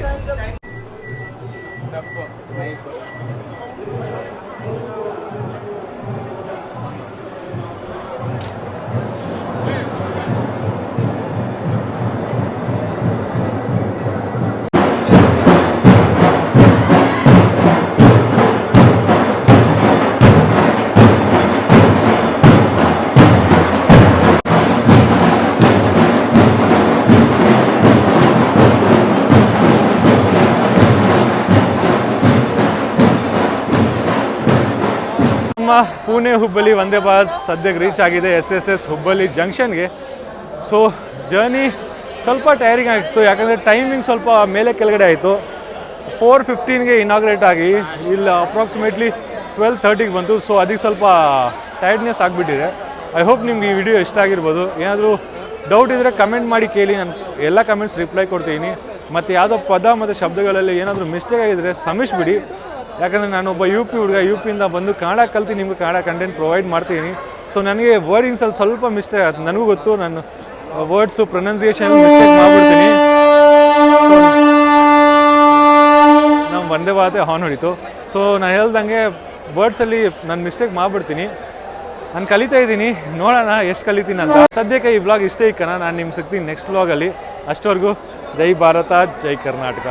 ಪುಣೆ ಹುಬ್ಬಳ್ಳಿ ವಂದೇ ಭಾರತ್ ಸದ್ಯಕ್ಕೆ ರೀಚ್ ಆಗಿದೆ ಎಸ್ ಎಸ್ ಎಸ್ ಹುಬ್ಬಳ್ಳಿ ಜಂಕ್ಷನ್ಗೆ. ಸೊ ಜರ್ನಿ ಸ್ವಲ್ಪ ಟೈರಿಂಗ್ ಆಗಿತ್ತು, ಯಾಕಂದರೆ ಟೈಮಿಂಗ್ ಸ್ವಲ್ಪ ಮೇಲೆ ಕೆಳಗಡೆ ಆಯಿತು. ಫೋರ್ ಫಿಫ್ಟೀನ್ಗೆ ಇನಾಗ್ರೇಟ್ ಆಗಿ, ಇಲ್ಲಿ ಅಪ್ರಾಕ್ಸಿಮೇಟ್ಲಿ ಟ್ವೆಲ್ ತರ್ಟಿಗೆ ಬಂತು. ಸೊ ಅದಕ್ಕೆ ಸ್ವಲ್ಪ ಟೈರ್ಡ್ನೆಸ್ ಆಗಿಬಿಟ್ಟಿದೆ. ಐ ಹೋಪ್ ನಿಮ್ಗೆ ಈ ವಿಡಿಯೋ ಇಷ್ಟ ಆಗಿರ್ಬೋದು. ಏನಾದರೂ ಡೌಟ್ ಇದ್ದರೆ ಕಮೆಂಟ್ ಮಾಡಿ ಕೇಳಿ. ನಾನು ಎಲ್ಲ ಕಮೆಂಟ್ಸ್ ರಿಪ್ಲೈ ಕೊಡ್ತೀನಿ. ಮತ್ತು ಯಾವುದೋ ಪದ ಮತ್ತು ಶಬ್ದಗಳಲ್ಲಿ ಏನಾದರೂ ಮಿಸ್ಟೇಕ್ ಆಗಿದ್ದರೆ ಸಮಿಸ್ಬಿಡಿ ಯಾಕಂದರೆ ನಾನೊಬ್ಬ ಯು ಪಿ ಹುಡುಗ ಯು ಪಿಯಿಂದ ಬಂದು ಕನ್ನಡ ಕಲ್ತು, ನಿಮ್ಗೆ ಕನ್ನಡ ಕಂಟೆಂಟ್ ಪ್ರೊವೈಡ್ ಮಾಡ್ತೀನಿ. ಸೊ ನನಗೆ ವರ್ಡಿಂಗ್ಸಲ್ಲಿ ಸ್ವಲ್ಪ ಮಿಸ್ಟೇಕ್ ಆಯ್ತು. ನನಗೂ ಗೊತ್ತು, ನಾನು ವರ್ಡ್ಸು ಪ್ರೊನೌನ್ಸಿಯೇಷನ್ ಮಿಸ್ಟೇಕ್ ಮಾಡ್ಬಿಡ್ತೀನಿ. ನಮ್ಮ ಒಂದೇ ಭಾರತೆ ಹಾರ್ನ್ ಹೊಡಿತು. ಸೊ ನಾನು ಹೇಳ್ದಂಗೆ ವರ್ಡ್ಸಲ್ಲಿ ನಾನು ಮಿಸ್ಟೇಕ್ ಮಾಡ್ಬಿಡ್ತೀನಿ. ನಾನು ಕಲಿತಾ ಇದ್ದೀನಿ. ನೋಡೋಣ ಎಷ್ಟು ಕಲಿತೀನಿ ಅಂತ. ಸದ್ಯಕ್ಕೆ ಈ ಬ್ಲಾಗ್ ಇಷ್ಟೇ ಇಕ್ಕಣ ನಾನು ನಿಮ್ಗೆ ಸಿಗ್ತೀನಿ ನೆಕ್ಸ್ಟ್ ಬ್ಲಾಗಲ್ಲಿ ಅಷ್ಟವರೆಗೂ ಜೈ ಭಾರತ, ಜೈ ಕರ್ನಾಟಕ.